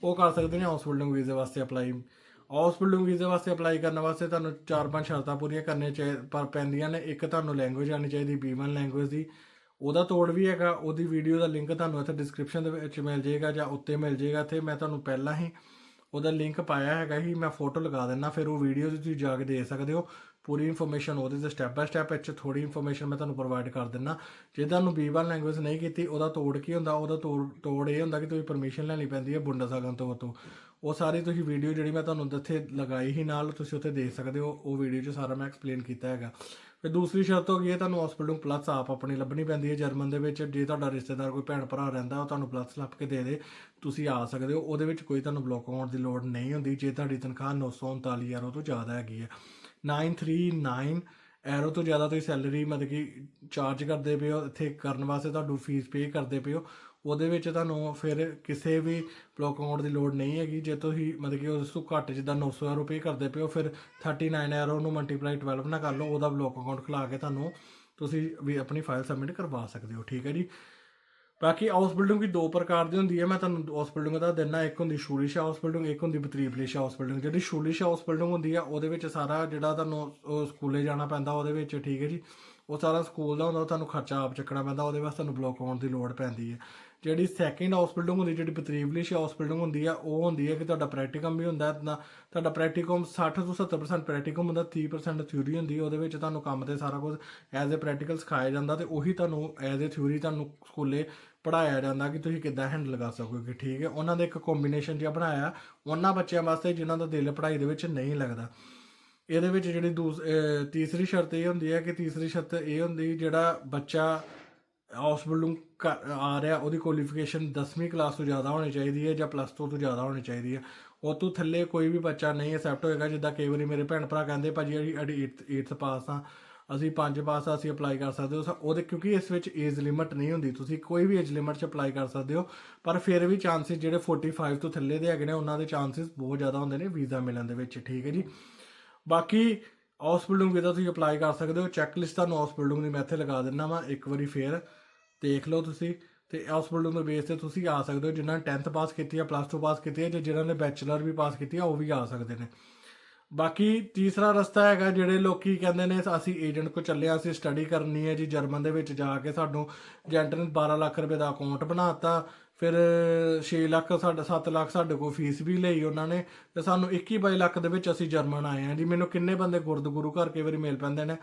ਉਹ ਕਰ ਸਕਦੇ ਨੇ ਹਾਊਸ ਵੀਜ਼ੇ ਵਾਸਤੇ ਅਪਲਾਈ ਹਾਊਸ ਵੀਜ਼ੇ ਵਾਸਤੇ ਅਪਲਾਈ ਕਰਨ ਵਾਸਤੇ ਤੁਹਾਨੂੰ ਚਾਰ ਪੰਜ ਸ਼ਰਤਾਂ ਪੂਰੀਆਂ ਕਰਨੀਆਂ ਚਾਹੀ ਪਰ ਪੈਂਦੀਆਂ ਨੇ। ਇੱਕ ਤੁਹਾਨੂੰ ਲੈਂਗੁਏਜ ਆਣੀ ਚਾਹੀਦੀ B1 ਲੈਂਗੁਏਜ ਦੀ। ਉਹਦਾ ਤੋੜ ਵੀ ਹੈਗਾ, ਉਹਦੀ ਵੀਡੀਓ ਦਾ ਲਿੰਕ ਤੁਹਾਨੂੰ ਇੱਥੇ ਡਿਸਕ੍ਰਿਪਸ਼ਨ ਦੇ ਵਿੱਚ ਮਿਲ ਜਾਏਗਾ ਜਾਂ ਉੱਤੇ ਮਿਲ ਜਾਏਗਾ ਇੱਥੇ। ਮੈਂ ਤੁਹਾਨੂੰ ਪਹਿਲਾਂ ਹੀ ਉਹਦਾ ਲਿੰਕ ਪਾਇਆ ਹੈਗਾ ਹੀ ਮੈਂ ਫੋਟੋ ਲਗਾ ਦਿੰਦਾ ਫਿਰ ਉਹ ਵੀਡੀਓ ਤੁਸੀਂ ਜਾ ਕੇ ਦੇਖ ਸਕਦੇ ਹੋ। ਪੂਰੀ ਇਨਫੋਰਮੇਸ਼ਨ ਉਹਦੇ ਤੇ ਸਟੈਪ ਬਾਏ ਸਟੈਪ ਵਿੱਚ ਥੋੜੀ ਇਨਫੋਰਮੇਸ਼ਨ ਮੈਂ ਤੁਹਾਨੂੰ ਪ੍ਰੋਵਾਈਡ ਕਰ ਦਿੰਦਾ ਜੇ ਤੁਹਾਨੂੰ B1 ਲੈਂਗੁਏਜ ਨਹੀਂ ਕੀਤੀ, ਉਹਦਾ ਤੋੜ ਕੀ ਹੁੰਦਾ? ਉਹਦਾ ਤੋੜ ਤੋੜ ਇਹ ਹੁੰਦਾ ਕਿ ਤੁਸੀਂ ਪਰਮਿਸ਼ਨ ਲੈਣੀ ਪੈਂਦੀ ਹੈ ਬੁੰਡਸਗਨ ਤੋਂ ਤੋਂ ਉਹ ਸਾਰੀ ਤੁਸੀਂ ਵੀਡੀਓ ਜਿਹੜੀ ਮੈਂ ਤੁਹਾਨੂੰ ਇੱਥੇ ਲਗਾਈ ਹੀ ਨਾਲ ਤੁਸੀਂ ਉੱਥੇ ਦੇਖ ਸਕਦੇ ਹੋ, ਉਹ ਵੀਡੀਓ 'ਚ ਸਾਰਾ ਮੈਂ ਐਕਸਪਲੇਨ ਕੀਤਾ ਹੈਗਾ। ਫਿਰ ਦੂਸਰੀ ਸ਼ਰਤ ਹੋ ਗਈ ਹੈ ਤੁਹਾਨੂੰ ਹਸਪੀਟਲ ਪਲੱਸ ਆਪ ਆਪਣੀ ਲੱਭਣੀ ਪੈਂਦੀ ਹੈ ਜਰਮਨ ਦੇ ਵਿੱਚ। ਜੇ ਤੁਹਾਡਾ ਰਿਸ਼ਤੇਦਾਰ ਕੋਈ ਭੈਣ ਭਰਾ ਰਹਿੰਦਾ, ਉਹ ਤੁਹਾਨੂੰ ਪਲੱਸ ਲੱਭ ਕੇ ਦੇ ਦੇ। ਤੁਸੀਂ ਆ ਸਕਦੇ ਹੋ। ਉਹਦੇ ਵਿੱਚ ਕੋਈ ਤੁਹਾਨੂੰ ਬਲੌਕ ਆਉਣ ਦੀ ਲੋੜ ਨਹੀਂ ਹੁੰਦੀ। ਜੇ ਤੁਹਾਡੀ ਤਨਖਾਹ 939 ਯੂਰੋ ਤੋਂ ਜ਼ਿਆਦਾ ਹੈਗੀ ਹੈ। 939 ਐਰੋ ਤੋਂ ਜ਼ਿਆਦਾ ਤੁਸੀਂ ਸੈਲਰੀ ਮਤਲਬ ਕਿ ਚਾਰਜ ਕਰਦੇ ਪਏ ਹੋ। ਇੱਥੇ ਕਰਨ ਵਾਸਤੇ ਤੁਹਾਨੂੰ ਫੀਸ ਪੇ ਕਰਦੇ ਪਏ ਹੋ। ਉਹਦੇ ਵਿੱਚ ਤੁਹਾਨੂੰ ਫਿਰ ਕਿਸੇ ਵੀ ਬਲੌਕ ਅਕਾਊਂਟ ਦੀ ਲੋੜ ਨਹੀਂ ਹੈਗੀ। ਜੇ ਤੁਸੀਂ ਮਤਲਬ ਕਿ ਉਸ ਤੋਂ ਘੱਟ ਜਿੱਦਾਂ 900 ਰੁਪਏ ਕਰਦੇ ਪਏ ਹੋ, ਫਿਰ 39 ਐਰੋ ਨੂੰ ਮਲਟੀਪਲਾਈ 12 ਨਾਲ ਕਰ ਲਓ, ਉਹਦਾ ਬਲੌਕ ਅਕਾਊਂਟ ਖੁਲਾ ਕੇ ਤੁਹਾਨੂੰ ਤੁਸੀਂ ਵੀ ਆਪਣੀ ਫਾਈਲ ਸਬਮਿਟ ਕਰਵਾ ਸਕਦੇ ਹੋ, ਠੀਕ ਹੈ ਜੀ? ਬਾਕੀ ਹਾਊਸ ਬਿਲਡਿੰਗ ਵੀ ਦੋ ਪ੍ਰਕਾਰ ਦੀ ਹੁੰਦੀ ਹੈ। ਮੈਂ ਤੁਹਾਨੂੰ ਹਾਊਸ ਬਿਲਡਿੰਗ ਦਾ ਦਿਨਾ ਇੱਕ ਹੁੰਦੀ ਸ਼ੂਲਿਸ਼ ਹਾਊਸ ਬਿਲਡਿੰਗ ਇੱਕ ਹੁੰਦੀ ਬਤਰੀਬਲਿਸ਼ ਹਾਊਸ ਬਿਲਡਿੰਗ ਜਿਹੜੀ ਸ਼ੂਲਿਸ਼ ਹਾਊਸ ਬਿਲਡਿੰਗ ਹੁੰਦੀ ਆ, ਉਹਦੇ ਵਿੱਚ ਸਾਰਾ ਜਿਹੜਾ ਤੁਹਾਨੂੰ ਉਹ ਸਕੂਲੇ ਜਾਣਾ ਪੈਂਦਾ, ਉਹਦੇ ਵਿੱਚ, ਠੀਕ ਹੈ ਜੀ? ਉਹ ਸਾਰਾ ਸਕੂਲ ਦਾ ਹੁੰਦਾ ਤੁਹਾਨੂੰ ਖਰਚਾ ਆਪ ਚੱਕਣਾ ਪੈਂਦਾ, ਉਹਦੇ ਵਾਸਤੇ ਤੁਹਾਨੂੰ ਬਲੌਕ ਅਕਾਊਂਟ ਦੀ ਲੋੜ ਪੈਂਦੀ ਹੈ। ਜਿਹੜੀ ਸੈਕਿੰਡ ਹਾਊਸ ਬਿਲਡਿੰਗ ਹੁੰਦੀ ਜਿਹੜੀ ਬਤਰੀਬਲਿਸ਼ ਹਾਊਸ ਬਿਲਡਿੰਗ ਹੁੰਦੀ ਆ ਉਹ ਹੁੰਦੀ ਹੈ ਕਿ ਤੁਹਾਡਾ ਪ੍ਰੈਕਟੀਕਮ ਵੀ ਹੁੰਦਾ ਹੈ, ਨਾ ਤੁਹਾਡਾ ਪ੍ਰੈਕਟੀਕਮ 60 ਤੋਂ 70% ਪ੍ਰੈਕਟੀਕਮ ਹੁੰਦਾ 30% ਥਿਊਰੀ ਹੁੰਦੀ ਉਹਦੇ ਵਿੱਚ ਤੁਹਾਨੂੰ ਕੰਮ ਤੇ ਸਾਰਾ ਕੁਝ ਐਜ਼ ਅ ਪ੍ਰੈਕਟੀਕਲ ਸਿਖਾਇਆ ਜਾਂਦਾ ਤੇ ਉਹੀ ਤੁਹਾਨੂੰ ਐਜ਼ ਅ ਥਿਊਰੀ ਤੁਹਾਨੂੰ ਸਕੂਲੇ ਪੜਾਇਆ ਜਾਂਦਾ ਕਿ ਤੁਸੀਂ ਕਿੱਦਾਂ ਹੈਂਡਲ ਕਰ ਸਕੋਗੇ ਠੀਕ ਹੈ? ਉਹਨਾਂ ਦਾ ਇੱਕ ਕੰਬੀਨੇਸ਼ਨ ਜਿਹਾ ਬਣਾਇਆ ਉਹਨਾਂ ਬੱਚਿਆਂ ਵਾਸਤੇ ਜਿਨ੍ਹਾਂ ਦਾ ਦਿਲ ਪੜ੍ਹਾਈ ਦੇ ਵਿੱਚ ਨਹੀਂ ਲੱਗਦਾ। ਇਹਦੇ ਵਿੱਚ ਜਿਹੜੀ ਦੂਸ ਤੀਸਰੀ ਸ਼ਰਤ ਇਹ ਹੁੰਦੀ ਹੈ ਕਿ ਤੀਸਰੀ ਸ਼ਰਤ ਇਹ ਹੁੰਦੀ ਜਿਹੜਾ ਬੱਚਾ ਹਸਪੀਟਲ ਆ ਰਿਹਾ, ਉਹਦੀ ਕੁਆਲੀਫਿਕੇਸ਼ਨ 10ਵੀਂ ਕਲਾਸ ਤੋਂ ਜ਼ਿਆਦਾ ਹੋਣੀ ਚਾਹੀਦੀ ਹੈ ਜਾਂ ਪਲੱਸ 2 ਤੋਂ ਜ਼ਿਆਦਾ ਹੋਣੀ ਚਾਹੀਦੀ ਹੈ। ਉਹ ਤੋਂ ਥੱਲੇ ਕੋਈ ਵੀ ਬੱਚਾ ਨਹੀਂ ਅਸੈਪਟ ਹੋਏਗਾ, ਜਿੱਦਾਂ ਕਈ ਵਾਰੀ ਮੇਰੇ ਭੈਣ ਭਰਾ ਕਹਿੰਦੇ, ਭਾਜੀ, ਅਸੀਂ 8th ਪਾਸ ਆ ਅਸੀਂ 5 ਪਾਸ ਆ ਅਸੀਂ ਅਪਲਾਈ ਕਰ ਸਕਦੇ ਹੋ। ਉਹਦੇ, ਕਿਉਂਕਿ ਇਸ ਵਿੱਚ ਏਜ ਲਿਮਿਟ ਨਹੀਂ ਹੁੰਦੀ। ਤੁਸੀਂ ਕੋਈ ਵੀ ਏਜ ਲਿਮਟ 'ਚ ਅਪਲਾਈ ਕਰ ਸਕਦੇ ਹੋ, ਪਰ ਫਿਰ ਵੀ ਚਾਂਸਸ ਜਿਹੜੇ 45 ਤੋਂ ਥੱਲੇ ਦੇ ਹੈਗੇ ਨੇ, ਉਹਨਾਂ ਦੇ ਚਾਂਸਸ ਬਹੁਤ ਜ਼ਿਆਦਾ ਹੁੰਦੇ ਨੇ ਵੀਜ਼ਾ ਮਿਲਣ ਦੇ ਵਿੱਚ। ਠੀਕ ਹੈ ਜੀ? ਬਾਕੀ ਹਾਊਸ ਬਿਲਡਿੰਗ ਵੀਜ਼ਾ ਤੁਸੀਂ ਅਪਲਾਈ ਕਰ ਸਕਦੇ ਹੋ। ਚੈੱਕ ਲਿਸਟ ਤੁਹਾਨੂੰ ਹਾਊਸ ਦੀ ਮੈਂ ਇੱਥੇ ਲਗਾ ਦਿੰਦਾ ਵਾ, ਇੱਕ ਵਾਰੀ ਫੇਰ। ਦੇਖ ਲਓ ਤੁਸੀਂ ਤੇ ਹਾਊਸ ਬਿਲਡਿੰਗ ਦੇ ਬੇਸ ਤੇ ਤੁਸੀਂ ਆ ਸਕਦੇ ਹੋ, ਜਿਨ੍ਹਾਂ ਨੇ 10th ਪਾਸ ਕੀਤੀ ਹੈ ਪਲੱਸ 2 ਪਾਸ ਕੀਤੀ ਹੈ ਜਾਂ ਜਿਨ੍ਹਾਂ ਨੇ ਬੈਚਲਰ ਵੀ ਪਾਸ ਕੀਤੀ ਹੈ ਉਹ ਵੀ ਆ ਸਕਦੇ ਨੇ। ਬਾਕੀ ਤੀਸਰਾ ਰਸਤਾ ਹੈਗਾ, ਜਿਹੜੇ ਲੋਕੀ ਕਹਿੰਦੇ ਨੇ, ਅਸੀਂ ਏਜੰਟ ਕੋ ਚੱਲੇ ਹਾਂ ਅਸੀਂ ਸਟੱਡੀ ਕਰਨੀ ਹੈ ਜੀ, ਜਰਮਨ ਦੇ ਵਿੱਚ ਜਾ ਕੇ ਸਾਨੂੰ ਏਜੰਟ ਨੇ 12 ਲੱਖ ਰੁਪਏ ਦਾ ਅਕਾਊਂਟ ਬਣਾਤਾ, ਫਿਰ 6 ਲੱਖ ਸਾਡਾ 7 ਲੱਖ ਸਾਡੇ ਕੋਲ ਫੀਸ ਵੀ ਲਈ ਉਹਨਾਂ ਨੇ, ਤੇ ਸਾਨੂੰ 21 22 ਲੱਖ ਦੇ ਵਿੱਚ ਅਸੀਂ ਜਰਮਨ ਆਏ ਹਾਂ ਜੀ। ਮੈਨੂੰ ਕਿੰਨੇ ਬੰਦੇ ਗੁਰਦ ਗੁਰੂ ਘਰ ਵਾਰੀ ਮਿਲ ਪੈਂਦੇ ਨੇ।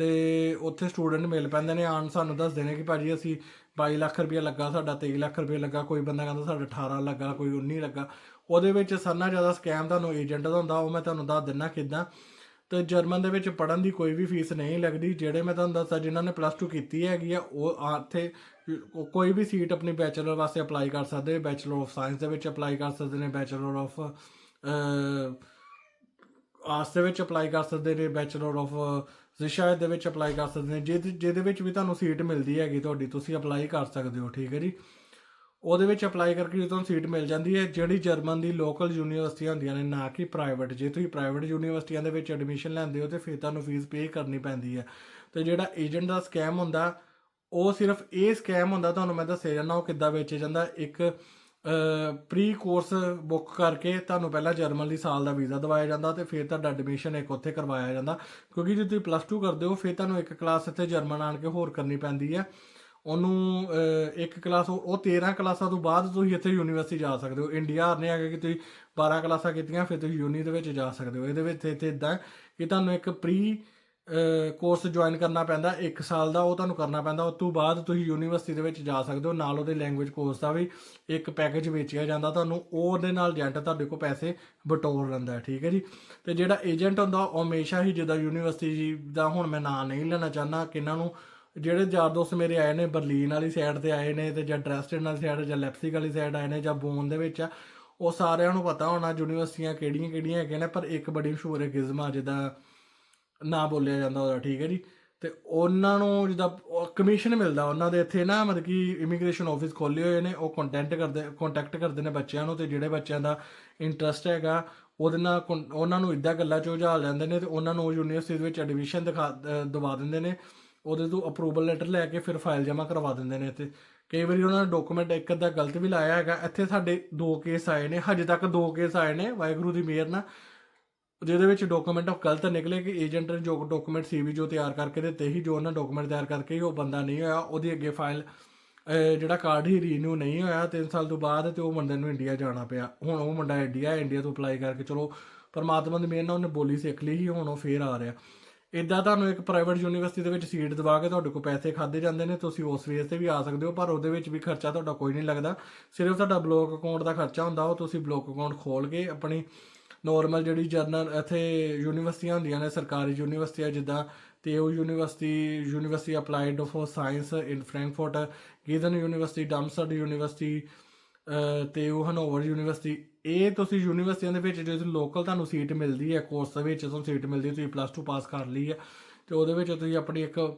ਤੇ ਉੱਥੇ ਸਟੂਡੈਂਟ ਮਿਲ ਪੈਂਦੇ ਨੇ ਆਣ ਸਾਨੂੰ ਦੱਸਦੇ ਨੇ ਕਿ ਭਾਜੀ ਅਸੀਂ 22 ਲੱਖ ਰੁਪਏ ਲੱਗਾ, ਸਾਡਾ 23 ਲੱਖ ਰੁਪਏ ਲੱਗਾ, ਕੋਈ ਬੰਦਾ ਕਹਿੰਦਾ ਸਾਡਾ 18 ਲੱਗਾ, ਕੋਈ 19 ਲੱਗਾ। ਉਹਦੇ ਵਿੱਚ ਸਾਨਾ ਜ਼ਿਆਦਾ ਸਕੈਮ ਤੁਹਾਨੂੰ ਏਜੰਟ ਦਾ ਹੁੰਦਾ, ਉਹ ਮੈਂ ਤੁਹਾਨੂੰ ਦੱਸ ਦਿੰਨਾ ਕਿਦਾਂ। ਤੇ ਜਰਮਨ ਦੇ ਵਿੱਚ ਪੜਨ ਦੀ ਕੋਈ ਵੀ ਫੀਸ ਨਹੀਂ ਲੱਗਦੀ, ਜਿਹੜੇ ਮੈਂ ਤੁਹਾਨੂੰ ਦੱਸਦਾ ਜਿਨ੍ਹਾਂ ਨੇ ਪਲੱਸ 2 ਕੀਤੀ ਹੈਗੀ ਆ, ਉਹ ਆ ਇੱਥੇ ਕੋਈ ਵੀ ਸੀਟ ਆਪਣੀ ਬੈਚਲਰ ਵਾਸਤੇ ਅਪਲਾਈ ਕਰ ਸਕਦੇ ਬੈਚਲਰ ਆਫ ਸਾਇੰਸ ਦੇ ਵਿੱਚ ਅਪਲਾਈ ਕਰ ਸਕਦੇ ਨੇ ਬੈਚਲਰ ਆਫ ਆਰਟਸ ਦੇ ਵਿੱਚ ਅਪਲਾਈ ਕਰ ਸਕਦੇ ਨੇ ਬੈਚਲਰ ਆਫ ਰਿਸ਼ਾਇਤ ਦੇ ਵਿੱਚ ਅਪਲਾਈ ਕਰ ਸਕਦੇ ਨੇ। ਜਿਹਦੇ ਜਿਹਦੇ ਵਿੱਚ ਵੀ ਤੁਹਾਨੂੰ ਸੀਟ ਮਿਲਦੀ ਹੈਗੀ ਤੁਹਾਡੀ, ਤੁਸੀਂ ਅਪਲਾਈ ਕਰ ਸਕਦੇ ਹੋ, ਠੀਕ ਹੈ ਜੀ। ਉਹਦੇ ਵਿੱਚ ਅਪਲਾਈ ਕਰਕੇ ਜਦੋਂ ਤੁਹਾਨੂੰ ਸੀਟ ਮਿਲ ਜਾਂਦੀ ਹੈ। ਜਿਹੜੀ ਜਰਮਨ ਦੀ ਲੋਕਲ ਯੂਨੀਵਰਸਿਟੀਆਂ ਹੁੰਦੀਆਂ ਨੇ, ਨਾ ਕਿ ਪ੍ਰਾਈਵੇਟ ਜੇ ਤੁਸੀਂ ਪ੍ਰਾਈਵੇਟ ਯੂਨੀਵਰਸਿਟੀਆਂ ਦੇ ਵਿੱਚ ਐਡਮਿਸ਼ਨ ਲੈਂਦੇ ਹੋ ਤੇ ਫਿਰ ਤੁਹਾਨੂੰ ਫੀਸ ਪੇ ਕਰਨੀ ਪੈਂਦੀ ਹੈ। ਤੇ ਜਿਹੜਾ ਏਜੰਟ ਦਾ ਸਕੈਮ ਹੁੰਦਾ, ਉਹ ਸਿਰਫ ਇਹ ਸਕੈਮ ਹੁੰਦਾ, ਤੁਹਾਨੂੰ ਮੈਂ ਦੱਸਿਆ ਜਾਂਦਾ, ਉਹ ਕਿੱਦਾਂ ਵੇਚਿਆ ਜਾਂਦਾ। ਇੱਕ ਪ੍ਰੀ ਕੋਰਸ ਬੁੱਕ ਕਰਕੇ ਤੁਹਾਨੂੰ ਪਹਿਲਾਂ ਜਰਮਨ ਲਈ ਸਾਲ ਦਾ ਵੀਜ਼ਾ ਦਵਾਇਆ ਜਾਂਦਾ ਤੇ ਫਿਰ ਤੁਹਾਡਾ ਐਡਮਿਸ਼ਨ ਇੱਕ ਉੱਥੇ ਕਰਵਾਇਆ ਜਾਂਦਾ। ਕਿਉਂਕਿ ਜੇ ਤੁਸੀਂ ਪਲੱਸ 2 ਕਰਦੇ ਹੋ, ਫਿਰ ਤੁਹਾਨੂੰ ਇੱਕ ਕਲਾਸ ਇੱਥੇ ਜਰਮਨ ਆਣ ਕੇ ਹੋਰ ਕਰਨੀ ਪੈਂਦੀ ਹੈ। ਉਹਨੂੰ ਇੱਕ ਕਲਾਸ ਉਹ ਉਹ 13 ਕਲਾਸਾਂ ਤੋਂ ਬਾਅਦ ਤੁਸੀਂ ਇੱਥੇ ਯੂਨੀਵਰਸਿਟੀ ਜਾ ਸਕਦੇ ਹੋ। ਇੰਡੀਆ ਨੇ ਹੈਗਾ ਕਿ ਤੁਸੀਂ 12 ਕਲਾਸਾਂ ਕੀਤੀਆਂ, ਫਿਰ ਤੁਸੀਂ ਯੂਨੀ ਦੇ ਵਿੱਚ ਜਾ ਸਕਦੇ ਹੋ। ਇਹਦੇ ਵਿੱਚ ਇੱਥੇ ਇਦਾਂ ਕਿ ਤੁਹਾਨੂੰ ਇੱਕ ਪ੍ਰੀ ਕੋਰਸ ਜੁਆਇਨ ਕਰਨਾ ਪੈਂਦਾ 1 ਸਾਲ ਦਾ ਉਹ ਤੁਹਾਨੂੰ ਕਰਨਾ ਪੈਂਦਾ, ਉਸ ਤੋਂ ਬਾਅਦ ਤੁਸੀਂ ਯੂਨੀਵਰਸਿਟੀ ਦੇ ਵਿੱਚ ਜਾ ਸਕਦੇ ਹੋ, ਨਾਲ ਉਹਦੇ ਲੈਂਗੁਏਜ ਕੋਰਸ ਦਾ ਵੀ ਇੱਕ ਪੈਕੇਜ ਵੇਚਿਆ ਜਾਂਦਾ ਤੁਹਾਨੂੰ, ਉਹਦੇ ਨਾਲ ਏਜੰਟ ਤੁਹਾਡੇ ਕੋਲ ਪੈਸੇ ਬਟੋਰ ਲੈਂਦਾ ਠੀਕ ਹੈ ਜੀ। ਤੇ ਜਿਹੜਾ ਏਜੰਟ ਹੁੰਦਾ, ਉਹ ਹਮੇਸ਼ਾ ਹੀ ਜਿੱਦਾਂ ਯੂਨੀਵਰਸਿਟੀ ਦਾ ਹੁਣ ਮੈਂ ਨਾਂ ਨਹੀਂ ਲੈਣਾ ਚਾਹੁੰਦਾ ਕਿਹਨਾਂ ਨੂੰ, ਜਿਹੜੇ ਯਾਰ ਦੋਸਤ ਮੇਰੇ ਆਏ ਨੇ, ਬਰਲੀਨ ਵਾਲੀ ਸਾਈਡ ਤੇ ਆਏ ਨੇ, ਤੇ ਜਾਂ ਡਰੈਸਟਨ ਵਾਲੀ ਸਾਈਡ ਜਾਂ ਲੈਪਸਿਕ ਵਾਲੀ ਸਾਈਡ ਆਏ ਨੇ, ਜਾਂ ਬੋਨ ਦੇ ਵਿੱਚ ਆ, ਉਹ ਸਾਰਿਆਂ ਨੂੰ ਪਤਾ ਹੋਣਾ, ਯੂਨੀਵਰਸਿਟੀਆਂ ਕਿਹੜੀਆਂ ਕਿਹੜੀਆਂ ਹੈਗੀਆਂ ਨੇ, ਪਰ ਇੱਕ ਬੜੀ ਮਸ਼ਹੂਰ ਹੈ ਗਿਜ਼ਮਾ ਜਿਹਦਾ ਨਾ ਬੋਲਿਆ ਜਾਂਦਾ ਉਹਦਾ, ਠੀਕ ਹੈ ਜੀ? ਤੇ ਉਹਨਾਂ ਨੂੰ ਜਿੱਦਾਂ ਕਮਿਸ਼ਨ ਮਿਲਦਾ ਉਹਨਾਂ ਦੇ ਇੱਥੇ ਨਾ, ਮਤਲਬ ਕਿ ਇਮੀਗ੍ਰੇਸ਼ਨ ਆਫਿਸ ਖੋਲ੍ਹੇ ਹੋਏ ਨੇ, ਉਹ ਕੰਟੈਕਟ ਕਰਦੇ ਕੰਟੈਕਟ ਕਰਦੇ ਨੇ ਬੱਚਿਆਂ ਨੂੰ ਤੇ ਜਿਹੜੇ ਬੱਚਿਆਂ ਦਾ ਇੰਟਰਸਟ ਹੈਗਾ, ਉਹਦੇ ਨਾਲ con- ਉਹਨਾਂ ਨੂੰ ਇਦਾਂ ਗੱਲਾਂ 'ਚੋਂ ਉਝਾਲ ਲੈਂਦੇ ਨੇ ਤੇ ਉਹਨਾਂ ਨੂੰ ਯੂਨੀਵਰਸਿਟੀ ਦੇ ਵਿੱਚ ਐਡਮਿਸ਼ਨ ਦਿਖਾ, ਅਹ, ਦਵਾ ਦਿੰਦੇ ਨੇ। ਉਹਦੇ ਤੋਂ ਅਪਰੂਵਲ ਲੈਟਰ ਲੈ ਕੇ ਫਿਰ ਫਾਈਲ ਜਮ੍ਹਾਂ ਕਰਵਾ ਦਿੰਦੇ ਨੇ ਤੇ ਕਈ ਵਾਰੀ ਉਹਨਾਂ ਨੇ ਡਾਕੂਮੈਂਟ ਇੱਕ ਅੱਧਾ ਗਲਤ ਵੀ ਲਾਇਆ ਹੈਗਾ। ਇੱਥੇ ਸਾਡੇ ਦੋ ਕੇਸ ਆਏ ਨੇ, ਹਜੇ ਤੱਕ ਦੋ ਕੇਸ ਆਏ ਨੇ, ਵਾਹਿਗੁਰੂ ਦੀ ਮਿਹਰ ਨਾਲ। ਜਿਹਦੇ ਵਿੱਚ ਡਾਕੂਮੈਂਟ ਆਫ ਗਲਤ ਨਿਕਲੇ ਕਿ ਏਜੰਟ ਨੇ ਜੋ ਡਾਕੂਮੈਂਟ ਸੀਵੀ ਜੋ ਤਿਆਰ ਕਰਕੇ ਦਿੱਤੇ ਸੀ, ਜੋ ਉਹਨਾਂ ਡਾਕੂਮੈਂਟ ਤਿਆਰ ਕਰਕੇ ਹੀ ਉਹ ਬੰਦਾ ਨਹੀਂ ਹੋਇਆ, ਉਹਦੀ ਅੱਗੇ ਫਾਈਲ ਜਿਹੜਾ ਕਾਰਡ ਹੀ ਰੀਨਿਊ ਨਹੀਂ ਹੋਇਆ 3 ਸਾਲ ਤੋਂ ਬਾਅਦ ਤੇ ਉਹ ਮੁੰਡੇ ਨੂੰ ਇੰਡੀਆ ਜਾਣਾ ਪਿਆ। ਹੁਣ ਉਹ ਮੁੰਡਾ ਇੰਡੀਆ ਇੰਡੀਆ ਤੋਂ ਅਪਲਾਈ ਕਰਕੇ ਚਲੋ ਪਰਮਾਤਮਾ ਦੀ ਮਿਹਰ ਨਾਲ ਉਹਨੇ ਬੋਲੀ ਸਿੱਖ ਲਈ ਹੀ ਹੁਣ ਉਹ ਫੇਰ ਆ ਰਿਹਾ। ਇਦਾਂ ਤੁਹਾਨੂੰ ਇੱਕ ਪ੍ਰਾਈਵੇਟ ਯੂਨੀਵਰਸਿਟੀ ਦੇ ਵਿੱਚ ਸੀਟ ਦਵਾ ਕੇ ਤੁਹਾਡੇ ਕੋਲ ਪੈਸੇ ਖਾਦੇ ਜਾਂਦੇ ਨੇ, ਤੁਸੀਂ ਉਸ ਵੇਸ ਤੇ ਵੀ ਆ ਸਕਦੇ ਹੋ, ਪਰ ਉਹਦੇ ਵਿੱਚ ਵੀ ਖਰਚਾ ਤੁਹਾਡਾ ਕੋਈ ਨਹੀਂ ਲੱਗਦਾ। ਸਿਰਫ ਤੁਹਾਡਾ ਬਲੋਕ ਅਕਾਊਂਟ ਦਾ ਖਰਚਾ ਹੁੰਦਾ, ਉਹ ਤੁਸੀਂ ਬਲੋਕ ਅਕਾਊਂਟ ਖੋਲ ਕੇ ਆਪਣੀ ਨਾਰਮਲ ਜਿਹੜੀ ਜਰਨਲ ਇੱਥੇ ਯੂਨੀਵਰਸਿਟੀਆਂ ਹੁੰਦੀਆਂ ਨੇ, ਸਰਕਾਰੀ ਯੂਨੀਵਰਸਿਟੀਆਂ ਜਿੱਦਾਂ ਤੇ university university applied for science in Frankfurt Giessen university Darmstadt university uh ਤੇ ਉਹ ਹਨੋਵਰ ਯੂਨੀਵਰਸਿਟੀ ਇਹ ਤੁਸੀਂ ਯੂਨੀਵਰਸਿਟੀਆਂ ਦੇ ਵਿੱਚ ਜੇ ਲੋਕਲ ਤੁਹਾਨੂੰ ਸੀਟ ਮਿਲਦੀ ਹੈ ਕੋਰਸ ਦੇ ਵਿੱਚ ਤੁਹਾਨੂੰ ਸੀਟ ਮਿਲਦੀ ਤੁਸੀਂ ਪਲੱਸ 2 ਪਾਸ ਕਰ ਲਈ ਹੈ। ਤੇ ਉਹਦੇ ਵਿੱਚ ਤੁਸੀਂ ਆਪਣੀ ਇੱਕ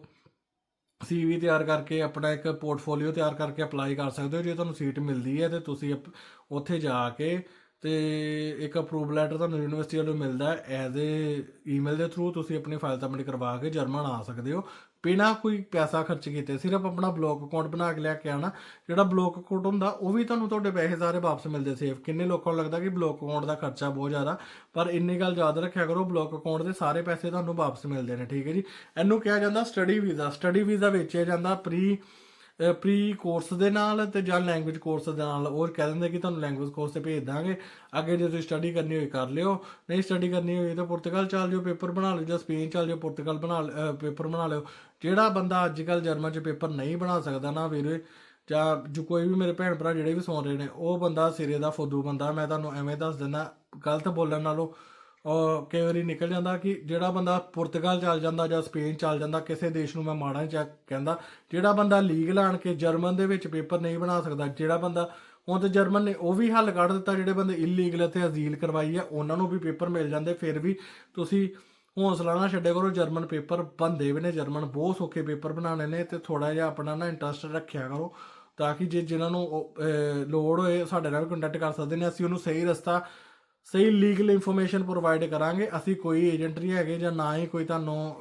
ਸੀਵੀ ਤਿਆਰ ਕਰਕੇ, ਆਪਣਾ ਇੱਕ ਪੋਰਟਫੋਲੀਓ ਤਿਆਰ ਕਰਕੇ ਅਪਲਾਈ ਕਰ ਸਕਦੇ ਹੋ। ਜੇ ਤੁਹਾਨੂੰ ਸੀਟ ਮਿਲਦੀ ਹੈ ਤੇ ਤੁਸੀਂ ਅਪ- ਉੱਥੇ ਜਾ ਕੇ ਤੇ ਇੱਕ ਅਪਰੂਵਲ ਲੈਟਰ ਤੁਹਾਨੂੰ ਯੂਨੀਵਰਸਿਟੀ ਵੱਲੋਂ ਮਿਲਦਾ ਹੈ। ਐਜ਼ ਏ ਈਮੇਲ ਦੇ ਥਰੂ ਤੁਸੀਂ ਆਪਣੀ ਫਾਈਲ ਸਬਮਿਟ ਕਰਵਾ ਕੇ ਜਰਮਨ ਆ ਸਕਦੇ ਹੋ। ਬਿਨਾਂ ਕੋਈ ਪੈਸਾ ਖਰਚ ਕੀਤੇ, ਸਿਰਫ ਆਪਣਾ ਬਲੌਕ ਅਕਾਊਂਟ ਬਣਾ ਕੇ ਲੈ ਕੇ ਆਣਾ ਜਿਹੜਾ ਬਲੌਕ ਅਕਾਊਂਟ ਹੁੰਦਾ, ਉਹ ਵੀ ਤੁਹਾਨੂੰ ਤੁਹਾਡੇ ਪੈਸੇ ਸਾਰੇ ਵਾਪਸ ਮਿਲਦੇ ਸੇਫ ਕਿੰਨੇ ਲੋਕਾਂ ਨੂੰ ਲੱਗਦਾ ਕਿ ਬਲੌਕ ਅਕਾਊਂਟ ਦਾ ਖਰਚਾ ਬਹੁਤ ਜ਼ਿਆਦਾ, ਪਰ ਇੰਨੀ ਗੱਲ ਯਾਦ ਰੱਖਿਆ ਕਰੋ ਬਲੌਕ ਅਕਾਊਂਟ ਦੇ ਸਾਰੇ ਪੈਸੇ ਤੁਹਾਨੂੰ ਵਾਪਸ ਮਿਲਦੇ ਨੇ, ਠੀਕ ਹੈ ਜੀ? ਇਹਨੂੰ ਕਿਹਾ ਜਾਂਦਾ ਸਟੱਡੀ ਵੀਜ਼ਾ ਸਟੱਡੀ ਵੀਜ਼ਾ ਵੇਚਿਆ ਜਾਂਦਾ ਪ੍ਰੀ ਪ੍ਰੀ ਕੋਰਸ ਦੇ ਨਾਲ ਤੇ ਜਾਂ ਲੈਂਗੁਏਜ ਕੋਰਸ ਦੇ ਨਾਲ ਉਹ ਕਹਿ ਦਿੰਦੇ ਕਿ ਤੁਹਾਨੂੰ ਲੈਂਗੁਏਜ ਕੋਰਸ ਤੇ ਭੇਜ ਦਾਂਗੇ। ਅੱਗੇ ਜੇ ਤੁਸੀਂ ਸਟੱਡੀ ਕਰਨੀ ਹੋਈ ਕਰ ਲਿਓ। ਨਹੀਂ ਸਟੱਡੀ ਕਰਨੀ ਹੋਈ ਤਾਂ ਪੁਰਤਗਾਲ ਚੱਲ ਜਾਓ ਪੇਪਰ ਬਣਾ ਲਿਓ ਜਾਂ ਸਪੇਨ ਚੱਲ ਜਾਓ ਪੁਰਤਗਾਲ ਬਣਾ ਪੇਪਰ ਬਣਾ ਲਿਓ। ਜਿਹੜਾ ਬੰਦਾ ਅੱਜ ਕੱਲ ਜਰਮਨ 'ਚ ਪੇਪਰ ਨਹੀਂ ਬਣਾ ਸਕਦਾ ਨਾ ਵੀਰੇ, ਜਾਂ ਜੋ ਕੋਈ ਵੀ ਮੇਰੇ ਭੈਣ ਭਰਾ ਜਿਹੜੇ ਵੀ ਸੁਣ ਰਹੇ ਨੇ, ਉਹ ਬੰਦਾ ਸਿਰੇ ਦਾ ਫੁੱਦੂ ਬੰਦਾ, ਮੈਂ ਤੁਹਾਨੂੰ ਐਵੇਂ ਦੱਸ ਦਿੰਦਾ, ਗਲਤ ਬੋਲਣ ਨਾਲੋਂ ਉਹ ਕਈ ਵਾਰੀ ਨਿਕਲ ਜਾਂਦਾ ਕਿ ਜਿਹੜਾ ਬੰਦਾ ਪੁਰਤਗਾਲ ਚੱਲ ਜਾਂਦਾ ਜਾਂ ਸਪੇਨ ਚੱਲ ਜਾਂਦਾ ਕਿਸੇ ਦੇਸ਼ ਨੂੰ ਮੈਂ ਮਾੜਾ ਨਹੀਂ ਚਾ- ਕਹਿੰਦਾ ਜਿਹੜਾ ਬੰਦਾ ਲੀਗਲ ਆਣ ਕੇ ਜਰਮਨ ਦੇ ਵਿੱਚ ਪੇਪਰ ਨਹੀਂ ਬਣਾ ਸਕਦਾ ਜਿਹੜਾ ਬੰਦਾ ਹੁਣ ਤੇ ਜਰਮਨ ਨੇ ਉਹ ਵੀ ਹੱਲ ਕੱਢ ਦਿੱਤਾ ਜਿਹੜੇ ਬੰਦੇ ਇਲੀਗਲ ਇੱਥੇ ਅਜ਼ੀਲ ਕਰਵਾਈ ਆ ਉਹਨਾਂ ਨੂੰ ਵੀ ਪੇਪਰ ਮਿਲ ਜਾਂਦੇ ਫਿਰ ਵੀ ਤੁਸੀਂ ਹੌਸਲਾ ਨਾ ਛੱਡਿਆ ਕਰੋ ਜਰਮਨ ਪੇਪਰ ਬੰਦੇ ਵੀ ਨੇ ਜਰਮਨ ਬਹੁਤ ਸੌਖੇ ਪੇਪਰ ਬਣਾਉਣੇ ਨੇ ਤੇ ਥੋੜਾ ਜਿਹਾ ਆਪਣਾ ਨਾ ਇੰਟਰਸਟ ਰੱਖਿਆ ਕਰੋ ਤਾਂ ਕਿ ਜੇ ਜਿਨ੍ਹਾਂ ਨੂੰ ਉਹ, ਲੋੜ ਹੋਏ ਸਾਡੇ ਨਾਲ ਕੰਟੈਕਟ ਕਰ ਸਕਦੇ ਨੇ ਅਸੀਂ ਉਹਨੂੰ ਸਹੀ ਰਸਤਾ ਸਹੀ ਲੀਗਲ ਇਨਫੋਰਮੇਸ਼ਨ ਪ੍ਰੋਵਾਈਡ ਕਰਾਂਗੇ। ਅਸੀਂ ਕੋਈ ਏਜੰਟ ਨਹੀਂ ਹੈਗੇ ਜਾਂ ਨਾ ਹੀ ਕੋਈ ਤੁਹਾਨੂੰ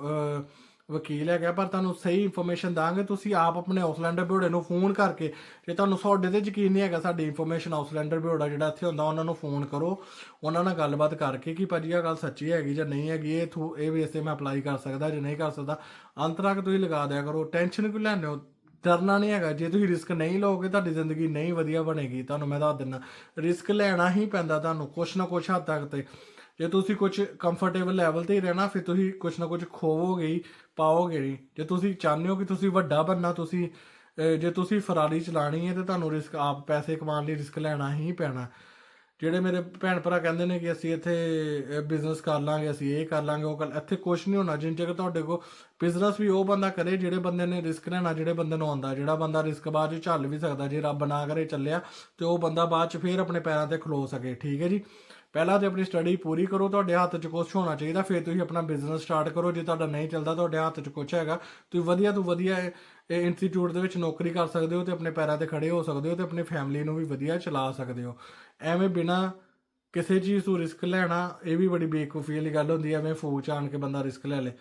ਵਕੀਲ ਹੈਗਾ, ਪਰ ਤੁਹਾਨੂੰ ਸਹੀ ਇਨਫੋਰਮੇਸ਼ਨ ਦਾਂਗੇ। ਤੁਸੀਂ ਆਪ ਆਪਣੇ ਆਊਸਲੈਂਡਰ ਬਿਊਰੋ ਨੂੰ ਫੋਨ ਕਰਕੇ, ਜੇ ਤੁਹਾਨੂੰ ਸਾਡੇ ਤੇ ਯਕੀਨ ਨਹੀਂ ਹੈਗਾ ਸਾਡੀ ਇਨਫੋਰਮੇਸ਼ਨ ਆਊਸਲੈਂਡਰ ਬਿਊਰੋ ਜਿਹੜਾ ਇੱਥੇ ਹੁੰਦਾ, ਉਹਨਾਂ ਨੂੰ ਫੋਨ ਕਰੋ। ਉਹਨਾਂ ਨਾਲ ਗੱਲਬਾਤ ਕਰਕੇ ਕਿ ਭਾਜੀ ਇਹ ਗੱਲ ਸੱਚੀ ਹੈਗੀ ਜਾਂ ਨਹੀਂ ਹੈਗੀ, ਇਹ ਥੂ, ਇਹ ਬੇਸ ਤੇ ਮੈਂ ਅਪਲਾਈ ਕਰ ਸਕਦਾ ਜਾਂ ਨਹੀਂ ਕਰ ਸਕਦਾ। ਅੰਤਰਾਕ ਤੁਸੀਂ ਲਗਾ ਦਿਆ ਕਰੋ। ਟੈਨਸ਼ਨ ਕਿਉਂ ਲੈਂਦੇ ਹੋ? ਡਰਨਾ ਨਹੀਂ ਹੈਗਾ। ਜੇ ਤੁਸੀਂ ਰਿਸਕ ਨਹੀਂ ਲਓਗੇ, ਤੁਹਾਡੀ ਜ਼ਿੰਦਗੀ ਨਹੀਂ ਵਧੀਆ ਬਣੇਗੀ। ਤੁਹਾਨੂੰ ਮੈਂ ਦੱਸ ਦਿੰਦਾ ਰਿਸਕ ਲੈਣਾ ਹੀ ਪੈਂਦਾ ਤੁਹਾਨੂੰ, ਕੁਛ ਨਾ ਕੁਛ ਹੱਦ ਤੱਕ ਤੇ। ਜੇ ਤੁਸੀਂ ਕੁਝ ਕੰਫਰਟੇਬਲ ਲੈਵਲ ਤੇ ਹੀ ਰਹਿਣਾ, ਫਿਰ ਤੁਸੀਂ ਕੁਛ ਨਾ ਕੁਛ ਖੋਵੋਗੇ ਹੀ, ਪਾਓਗੇ ਨਹੀਂ ਜੇ ਤੁਸੀਂ ਚਾਹੁੰਦੇ ਹੋ ਕਿ ਤੁਸੀਂ ਵੱਡਾ ਬੰਨਾ ਤੁਸੀਂ ਜੇ ਤੁਸੀਂ ਫਰਾਰੀ ਚਲਾਣੀ ਹੈ, ਤੇ ਤੁਹਾਨੂੰ ਰਿਸਕ ਆਪ ਪੈਸੇ ਕਮਾਉਣ ਲਈ ਰਿਸਕ ਲੈਣਾ ਹੀ ਪੈਣਾ। ਜਿਹੜੇ ਮੇਰੇ ਭੈਣ ਭਰਾ ਕਹਿੰਦੇ ਨੇ ਕਿ ਅਸੀਂ ਇੱਥੇ ਬਿਜ਼ਨਸ ਕਰ ਲਾਂਗੇ, ਅਸੀਂ ਇਹ ਕਰ ਲਾਂਗੇ, ਉਹ ਕਰ ਇੱਥੇ ਕੁਝ ਨਹੀਂ ਹੋਣਾ, ਜਿੰਨ ਚਿਰ ਤੁਹਾਡੇ ਕੋਲ ਬਿਜ਼ਨਸ ਵੀ ਉਹ ਬੰਦਾ ਕਰੇ, ਜਿਹੜੇ ਬੰਦੇ ਨੇ ਰਿਸਕ ਲੈਣਾ, ਜਿਹੜੇ ਬੰਦੇ ਨੂੰ ਆਉਂਦਾ, ਜਿਹੜਾ ਬੰਦਾ ਰਿਸਕ ਬਾਅਦ ਚ ਝੱਲ ਵੀ ਸਕਦਾ, ਜੇ ਰੱਬ ਨਾ ਕਰੇ ਚੱਲਿਆ, ਤੇ ਉਹ ਬੰਦਾ ਬਾਅਦ ਚ ਫੇਰ ਆਪਣੇ ਪੈਰਾਂ ਤੇ ਖਲੋ ਸਕੇ, ਠੀਕ ਹੈ ਜੀ? ਪਹਿਲਾਂ ਤੇ ਆਪਣੀ ਸਟੱਡੀ ਪੂਰੀ ਕਰੋ, ਤੁਹਾਡੇ ਹੱਥ 'ਚ ਕੁਝ ਹੋਣਾ ਚਾਹੀਦਾ, ਫਿਰ ਤੁਸੀਂ ਆਪਣਾ ਬਿਜ਼ਨਸ ਸਟਾਰਟ ਕਰੋ, ਜੇ ਤੁਹਾਡਾ ਨਹੀਂ ਚੱਲਦਾ, ਤੁਹਾਡੇ ਹੱਥ 'ਚ ਕੁਝ ਹੈਗਾ, ਤੁਸੀਂ ਵਧੀਆ ਤੋਂ ਵਧੀਆ ਇਹ ਇੰਸਟੀਚਿਊਟ ਦੇ ਵਿੱਚ ਨੌਕਰੀ ਕਰ ਸਕਦੇ ਹੋ ਤੇ ਆਪਣੇ ਪੈਰਾਂ ਤੇ ਖੜੇ ਹੋ ਸਕਦੇ ਹੋ ਤੇ ਆਪਣੀ ਫੈਮਿਲੀ ਨੂੰ ਵੀ ਵਧੀਆ ਚਲਾ ਸਕਦੇ ਹੋ। ਐਵੇਂ ਬਿਨਾ ਕਿਸੇ ਚੀਜ਼ ਤੋਂ ਰਿਸਕ ਲੈਣਾ, ਇਹ ਵੀ ਬੜੀ ਬੇਕੂਫੀ ਵਾਲੀ ਗੱਲ ਹੁੰਦੀ ਹੈ, ਐਵੇਂ ਫੋਚ ਆਣ ਕੇ ਬੰਦਾ ਰਿਸਕ ਲੈ ਲੇ।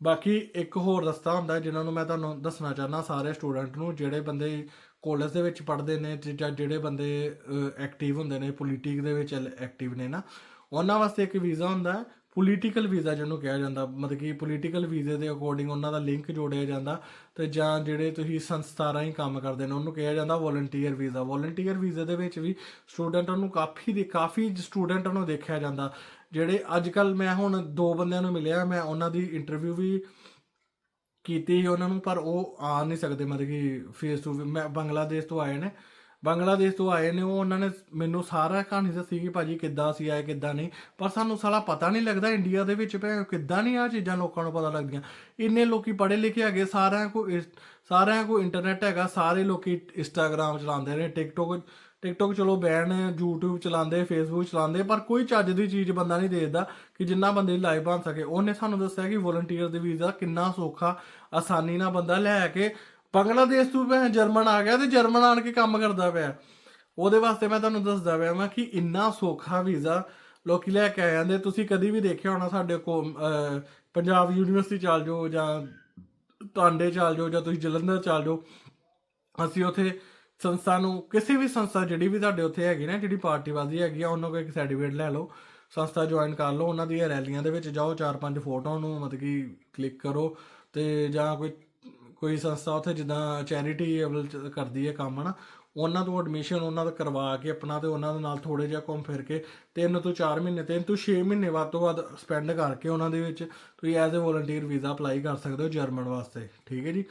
ਬਾਕੀ ਇੱਕ ਹੋਰ ਰਸਤਾ ਹੁੰਦਾ ਹੈ, ਜਿਨ੍ਹਾਂ ਨੂੰ ਮੈਂ ਤੁਹਾਨੂੰ ਦੱਸਣਾ ਚਾਹਨਾ ਸਾਰੇ ਸਟੂਡੈਂਟ ਨੂੰ, ਜਿਹੜੇ ਬੰਦੇ ਕਾਲਜ ਦੇ ਵਿੱਚ ਪੜ੍ਹਦੇ ਨੇ ਤੇ ਜਾਂ ਜਿਹੜੇ ਬੰਦੇ ਐਕਟਿਵ ਹੁੰਦੇ ਨੇ ਪੋਲੀਟਿਕ ਦੇ ਵਿੱਚ ਐਕਟਿਵ ਨੇ ਨਾ, ਉਹਨਾਂ ਵਾਸਤੇ ਇੱਕ ਵੀਜ਼ਾ ਹੁੰਦਾ ਪੋਲੀਟੀਕਲ ਵੀਜ਼ਾ ਜਿਹਨੂੰ ਕਿਹਾ ਜਾਂਦਾ, ਮਤਲਬ ਕਿ ਪੋਲੀਟੀਕਲ ਵੀਜ਼ੇ ਦੇ ਅਕੋਰਡਿੰਗ ਉਹਨਾਂ ਦਾ ਲਿੰਕ ਜੋੜਿਆ ਜਾਂਦਾ ਤੇ ਜਾਂ ਜਿਹੜੇ ਤੁਸੀਂ ਸੰਸਥਾ ਰਾਹੀਂ ਕੰਮ ਕਰਦੇ ਨੇ, ਉਹਨੂੰ ਕਿਹਾ ਜਾਂਦਾ ਵੋਲੰਟੀਅਰ ਵੀਜ਼ਾ ਵੋਲੰਟੀਅਰ ਵੀਜ਼ੇ ਦੇ ਵਿੱਚ ਵੀ ਸਟੂਡੈਂਟਾਂ ਨੂੰ ਕਾਫੀ ਦੇ, ਕਾਫੀ ਸਟੂਡੈਂਟਾਂ ਨੂੰ ਦੇਖਿਆ ਜਾਂਦਾ। ਜਿਹੜੇ ਅੱਜ ਕੱਲ ਮੈਂ ਹੁਣ ਦੋ ਬੰਦਿਆਂ ਨੂੰ ਮਿਲਿਆ, ਮੈਂ ਉਹਨਾਂ ਦੀ ਇੰਟਰਵਿਊ ਵੀ ਕੀਤੀ ਸੀ ਉਹਨਾਂ ਨੂੰ, ਪਰ ਉਹ ਆ ਨਹੀਂ ਸਕਦੇ, ਮਤਲਬ ਕਿ ਫੇਸ ਟੂ ਮੈਂ ਬੰਗਲਾਦੇਸ਼ ਤੋਂ ਆਏ ਨੇ। ਬੰਗਲਾਦੇਸ਼ ਤੋਂ ਆਏ ਨੇ, ਉਹ ਉਹਨਾਂ ਨੇ ਮੈਨੂੰ ਸਾਰਾ ਕਹਾਣੀ ਦੱਸੀ ਕਿ ਭਾਜੀ ਕਿੱਦਾਂ ਅਸੀਂ ਆਏ, ਕਿੱਦਾਂ ਨਹੀਂ। ਪਰ ਸਾਨੂੰ ਸਾਲਾ ਪਤਾ ਨਹੀਂ ਲੱਗਦਾ ਇੰਡੀਆ ਦੇ ਵਿੱਚ ਭੈ ਕਿੱਦਾਂ ਨਹੀਂ ਆ ਚੀਜ਼ਾਂ ਲੋਕਾਂ ਨੂੰ ਪਤਾ ਲੱਗਦੀਆਂ। ਇੰਨੇ ਲੋਕੀ ਪੜ੍ਹੇ ਲਿਖੇ ਹੈਗੇ, ਸਾਰਿਆਂ ਕੋ ਇਸ- ਸਾਰਿਆਂ ਕੋ ਇੰਟਰਨੈਟ ਹੈਗਾ, ਸਾਰੇ ਲੋਕੀ ਇੰਸਟਾਗ੍ਰam ਚਲਾਉਂਦੇ ਨੇ ਟਿਕਟੋਕ ਟਿਕਟੋਕ ਚਲੋ ਬੈਨ ਹੈ YouTube ਚਲਾਉਂਦੇ ਫੇਸਬੁੱਕ ਚਲਾਉਂਦੇ, ਪਰ ਕੋਈ ਚੱਜ ਦੀ ਚੀਜ਼ ਬੰਦਾ ਨਹੀਂ ਦੇਖਦਾ ਕਿ ਜਿੰਨਾ ਬੰਦੇ ਲਾਈਵ ਬਣ ਸਕੇ। ਉਹਨੇ ਸਾਨੂੰ ਦੱਸਿਆ ਕਿ ਵੋਲੰਟੀਅਰ ਦੇ ਵੀਜ਼ਾ ਕਿੰਨਾ ਸੌਖਾ, ਆਸਾਨੀ ਨਾਲ ਬੰਦਾ ਲੈ ਕੇ ਬੰਗਲਾਦੇਸ਼ ਤੋਂ ਭੈਣ ਜਰਮਨ ਆ ਗਿਆ ਤੇ ਜਰਮਨ ਆਣ ਕੇ ਕੰਮ ਕਰਦਾ ਪਿਆ। ਉਹਦੇ ਵਾਸਤੇ ਮੈਂ ਤੁਹਾਨੂੰ ਦੱਸਦਾ ਪਿਆ ਮੈਂ ਕਿ ਇੰਨਾ ਸੌਖਾ ਵੀਜ਼ਾ ਲੋਕੀ ਲੈ ਕੇ ਆ ਜਾਂਦੇ। ਤੁਸੀਂ ਕਦੀ ਵੀ ਦੇਖਿਆ ਹੋਣਾ ਸਾਡੇ ਕੋ ਪੰਜਾਬ ਯੂਨੀਵਰਸਿਟੀ ਚੱਲ ਜਾਓ ਜਾਂ ਟਾਂਡੇ ਚੱਲ ਜਾਓ ਜਾਂ ਤੁਸੀਂ ਜਲੰਧਰ ਚੱਲ ਜਾਓ। ਅਸੀਂ ਉਥੇ ਸੰਸਥਾ ਨੂੰ, ਕਿਸੇ ਵੀ ਸੰਸਥਾ ਜਿਹੜੀ ਵੀ ਤੁਹਾਡੇ ਉੱਥੇ ਹੈਗੀ ਨਾ, ਜਿਹੜੀ ਪਾਰਟੀਬਾਜ਼ੀ ਹੈਗੀ ਆ, ਉਹਨਾਂ ਕੋਲ ਇੱਕ ਸਰਟੀਫਿਕੇਟ ਲੈ ਲਓ। ਸੰਸਥਾ ਜੁਆਇਨ ਕਰ ਲਓ, ਉਹਨਾਂ ਦੀਆਂ ਰੈਲੀਆਂ ਦੇ ਵਿੱਚ ਜਾਓ, ਚਾਰ ਪੰਜ ਫੋਟੋਆਂ ਨੂੰ ਮਤਲਬ ਕਿ ਕਲਿੱਕ ਕਰੋ ਤੇ ਜਾਂ ਕੋਈ ਕੋਈ ਸੰਸਥਾ ਉੱਥੇ ਜਿੱਦਾਂ ਚੈਰਿਟੀ ਕਰਦੀ ਹੈ ਕੰਮ ਨਾ ਉਹਨਾਂ ਤੋਂ ਐਡਮਿਸ਼ਨ ਉਹਨਾਂ ਦਾ ਕਰਵਾ ਕੇ ਆਪਣਾ ਤੇ ਉਹਨਾਂ ਦੇ ਨਾਲ ਥੋੜੇ ਜਿਹਾ ਘੁੰਮ ਫਿਰ ਕੇ ਤਿੰਨ ਤੋਂ 4 ਮਹੀਨੇ, ਤਿੰਨ ਤੋਂ 6 ਮਹੀਨੇ ਵੱਧ ਤੋਂ ਵੱਧ ਸਪੈਂਡ ਕਰਕੇ ਉਹਨਾਂ ਦੇ ਵਿੱਚ ਤੁਸੀਂ as a volunteer visa apply ਕਰ ਸਕਦੇ ਹੋ ਜਰਮਨ ਵਾਸਤੇ, ਠੀਕ ਹੈ ਜੀ?